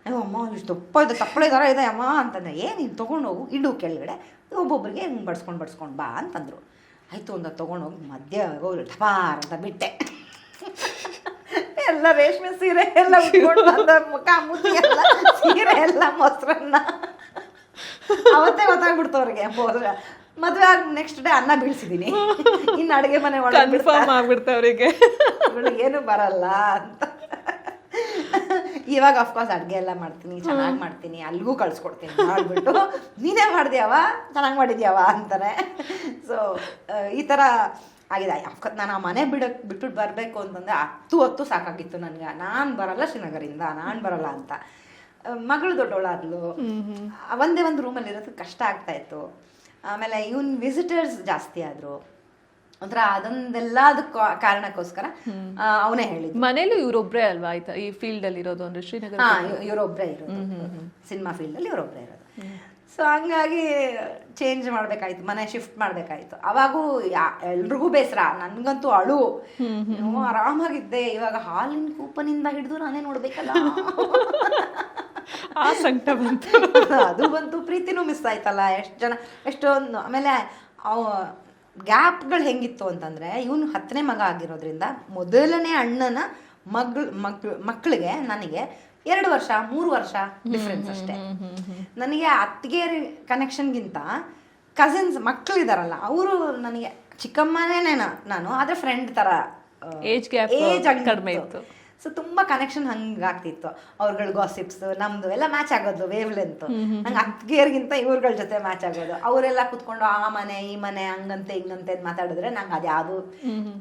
ಅಯ್ಯೋ ಅಮ್ಮ ಇಷ್ಟು ದಪ್ಪ ಇದೆ ತಪ್ಪಳೆ ಥರ ಇದೆ ಅಮ್ಮ ಅಂತಂದೆ. ಏನು ನೀನು ತೊಗೊಂಡೋಗು ಇಡು ಕೆಳಗಡೆ ಒಬ್ಬೊಬ್ಬರಿಗೆ ಹಿಂಗೆ ಬಡ್ಸ್ಕೊಂಡು ಬಡ್ಸ್ಕೊಂಡು ಬಾ ಅಂತಂದ್ರು. ಆಯಿತು ಒಂದು ತೊಗೊಂಡೋಗಿ ಮಧ್ಯ ಹೋಗಿ ಠಪಾರ್ ಅಂತ ಬಿಟ್ಟೆ. ಎಲ್ಲ ರೇಷ್ಮೆ ಸೀರೆ ಎಲ್ಲ ಮುಖ ಮುದ್ದೆ ಎಲ್ಲ ಸೀರೆ ಎಲ್ಲ ಮೊಸರನ್ನ. ಅವತ್ತೇ ಗೊತ್ತಾಗ್ಬಿಡ್ತು ಅವ್ರಿಗೆ ಬೋರ- ಮದ್ವೆ ಆಗಿ ನೆಕ್ಸ್ಟ್ ಡೇ ಅನ್ನ ಬೀಳ್ಸಿದೀನಿ. ಇನ್ನು ಅಡುಗೆ ಮನೆ ಕನ್ಫರ್ಮ್ ಆಗ್ಬಿಡ್ತೆ ಅವರಿಗೆ. ಏನು ಬರಲ್ಲ ಅಂತ. ಇವಾಗ ಅಫ್ಕೋರ್ಸ್ ಅಡುಗೆ ಎಲ್ಲ ಮಾಡ್ತೀನಿ ಚೆನ್ನಾಗಿ ಮಾಡ್ತೀನಿ ಅಲ್ಲಿಗೂ ಕಳ್ಸ್ಕೊಡ್ತೀನಿ ಮಾಡಿಬಿಟ್ಟು. ನೀನೇ ಮಾಡಿದ್ಯಾವ? ಚೆನ್ನಾಗಿ ಮಾಡಿದ್ಯಾವ ಅಂತಾರೆ ಸೊ ಈ ಥರ ಆಗಿದೆ. ಅಫ್ಕೋರ್ಸ್ ನಾನು ಆ ಮನೆ ಬಿಡ ಬಿಟ್ಬಿಟ್ಟು ಬರಬೇಕು ಅಂತಂದರೆ ಹತ್ತು ಹೊತ್ತು ಸಾಕಾಗಿತ್ತು ನನಗೆ. ನಾನು ಬರಲ್ಲ ಶ್ರೀನಗರಿಂದ ನಾನು ಬರಲ್ಲ ಅಂತ. ಮಗಳು ದೊಡ್ಡವಳಾದ್ಲು. ಒಂದೇ ಒಂದು ರೂಮಲ್ಲಿ ಇರೋದಕ್ಕೆ ಕಷ್ಟ ಆಗ್ತಾ ಇತ್ತು. ಆಮೇಲೆ ಇವನ್ ವಿಸಿಟರ್ಸ್ ಜಾಸ್ತಿ ಆದ್ರು. ಒಂಥರ ಅದೊಂದೆಲ್ಲ ಕಾರಣಕ್ಕೋಸ್ಕರ ಅವನೇ ಹೇಳಿದ್ ಮನೇಲೂ ಇವ್ರೊಬ್ರೇ ಅಲ್ವಾ? ಆಯ್ತಾ ಈ ಫೀಲ್ಡ್ ಅಲ್ಲಿ ಇರೋದು ಅಂದ್ರೆ ಶ್ರೀನಗರ ಇವರೊಬ್ಬರೇ ಇರೋದು. ಸಿನಿಮಾ ಫೀಲ್ಡ್ ಅಲ್ಲಿ ಇವರೊಬ್ಬರೇ ಇರೋದು ಸೊ ಹಂಗಾಗಿ ಚೇಂಜ್ ಮಾಡ್ಬೇಕಾಯ್ತು ಮನೆ ಶಿಫ್ಟ್ ಮಾಡ್ಬೇಕಾಯ್ತು. ಅವಾಗೂ ಯಾ- ಎಲ್ರಿಗೂ ಬೇಸರ. ನನ್ಗಂತೂ ಅಳು. ಆರಾಮಾಗಿದ್ದೆ. ಇವಾಗ ಹಾಲಿನ ಕೂಪನಿಂದ ಹಿಡಿದು ನಾನೇ ನೋಡ್ಬೇಕಲ್ಲ? ಆ ಸಂಕಟ ಬಂತು. ಅದು ಬಂತು. ಪ್ರೀತಿನೂ ಮಿಸ್ ಆಯ್ತಲ್ಲ. ಎಷ್ಟು ಜನ ಎಷ್ಟೊಂದು ಆಮೇಲೆ ಅವ ಗ್ಯಾಪ್ಗಳು ಹೆಂಗಿತ್ತು ಅಂತಂದ್ರೆ ಇವನು ಹತ್ತನೇ ಮಗ ಆಗಿರೋದ್ರಿಂದ ಮೊದಲನೇ ಅಣ್ಣನ ಮಗಳು ಮಕ್ಳು ಮಕ್ಕಳಿಗೆ ನನಗೆ ಎರಡು ವರ್ಷ ಮೂರು ವರ್ಷ ಡಿಫ್ರೆನ್ಸ್ ಅಷ್ಟೇ. ನನಗೆ ಅತ್ತಿಗೆ ಕನೆಕ್ಷನ್ಗಿಂತ ಕಸಿನ್ಸ್ ಮಕ್ಕಳಿದಾರಲ್ಲ ಅವರು ನನಗೆ ಚಿಕ್ಕಮ್ಮನೇ ನಾನು ಆದ್ರೆ ಫ್ರೆಂಡ್ ತರ ಏಜ್ ಏಜ್ ಕಡಿಮೆ ಇತ್ತು. ಸೊ ತುಂಬಾ ಕನೆಕ್ಷನ್ ಹಂಗಾಗ್ತಿತ್ತು ಅವ್ರಗಳ ಗಾಸಿಪ್ಸ್ ನಮ್ದು ಎಲ್ಲ ಮ್ಯಾಚ್ ಆಗೋದು ವೇವ್ ಲೆಂತ್ ನಂಗೆ ಅತ್ತಿಗೆಯರ್ಗಿಂತ ಇವ್ರಗಳ ಜೊತೆ ಮ್ಯಾಚ್ ಆಗೋದು. ಅವರೆಲ್ಲ ಕುತ್ಕೊಂಡು ಆ ಮನೆ ಈ ಮನೆ ಹಂಗಂತೆ ಹಿಂಗಂತೆ ಮಾತಾಡಿದ್ರೆ ನಂಗೆ ಅದ್ಯಾವುದು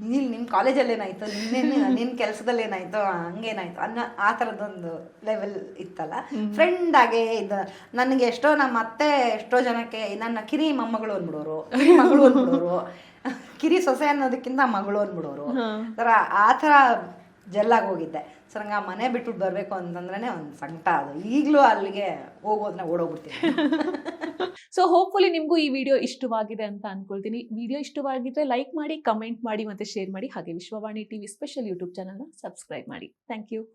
ನೀನ್ ನಿಮ್ ಕಾಲೇಜಲ್ಲಿ ಏನಾಯ್ತು? ನಿನ್ನೇನು ನಿನ್ ಕೆಲ್ಸದಲ್ಲಿ ಏನಾಯ್ತು? ಹಂಗೇನಾಯ್ತು? ಅನ್ನೋ ಆ ತರದೊಂದು ಲೆವೆಲ್ ಇತ್ತಲ್ಲ. ಫ್ರೆಂಡ್ ಆಗೇ ಇದು ನನಗೆ ಎಷ್ಟೋ ನಮ್ಮ ಅತ್ತೆ ಎಷ್ಟೋ ಜನಕ್ಕೆ ನನ್ನ ಕಿರಿ ಮೊಮ್ಮಗಳು ಅಂದ್ಬಿಡೋರು ಮಗಳು ಅಂದ್ಬಿಡೋರು ಕಿರಿ ಸೊಸೆ ಅನ್ನೋದಕ್ಕಿಂತ ಮಗಳು ಅಂದ್ಬಿಡೋರು ಆ ಥರ ಜೆಲ್ಲಾಗಿ ಹೋಗಿದ್ದೆ. ಸೊ ನಂಗೆ ಆ ಮನೆ ಬಿಟ್ಬಿಟ್ಟು ಬರಬೇಕು ಅಂತಂದ್ರೆ ಒಂದು ಸಂಕಟ ಅದು. ಈಗಲೂ ಅಲ್ಲಿಗೆ ಹೋಗೋದನ್ನ ಓಡೋಗ್ಬಿಡ್ತೀನಿ. ಸೊ ಹೋಪ್ಫುಲಿ ನಿಮಗೂ ಈ ವಿಡಿಯೋ ಇಷ್ಟವಾಗಿದೆ ಅಂತ ಅನ್ಕೊಳ್ತೀನಿ. ವಿಡಿಯೋ ಇಷ್ಟವಾಗಿದ್ರೆ ಲೈಕ್ ಮಾಡಿ ಕಮೆಂಟ್ ಮಾಡಿ ಮತ್ತೆ ಶೇರ್ ಮಾಡಿ. ಹಾಗೆ ವಿಶ್ವವಾಣಿ ಟಿವಿ ಸ್ಪೆಷಲ್ ಯೂಟ್ಯೂಬ್ ಚಾನಲ್ನ ಸಬ್ಸ್ಕ್ರೈಬ್ ಮಾಡಿ. Thank you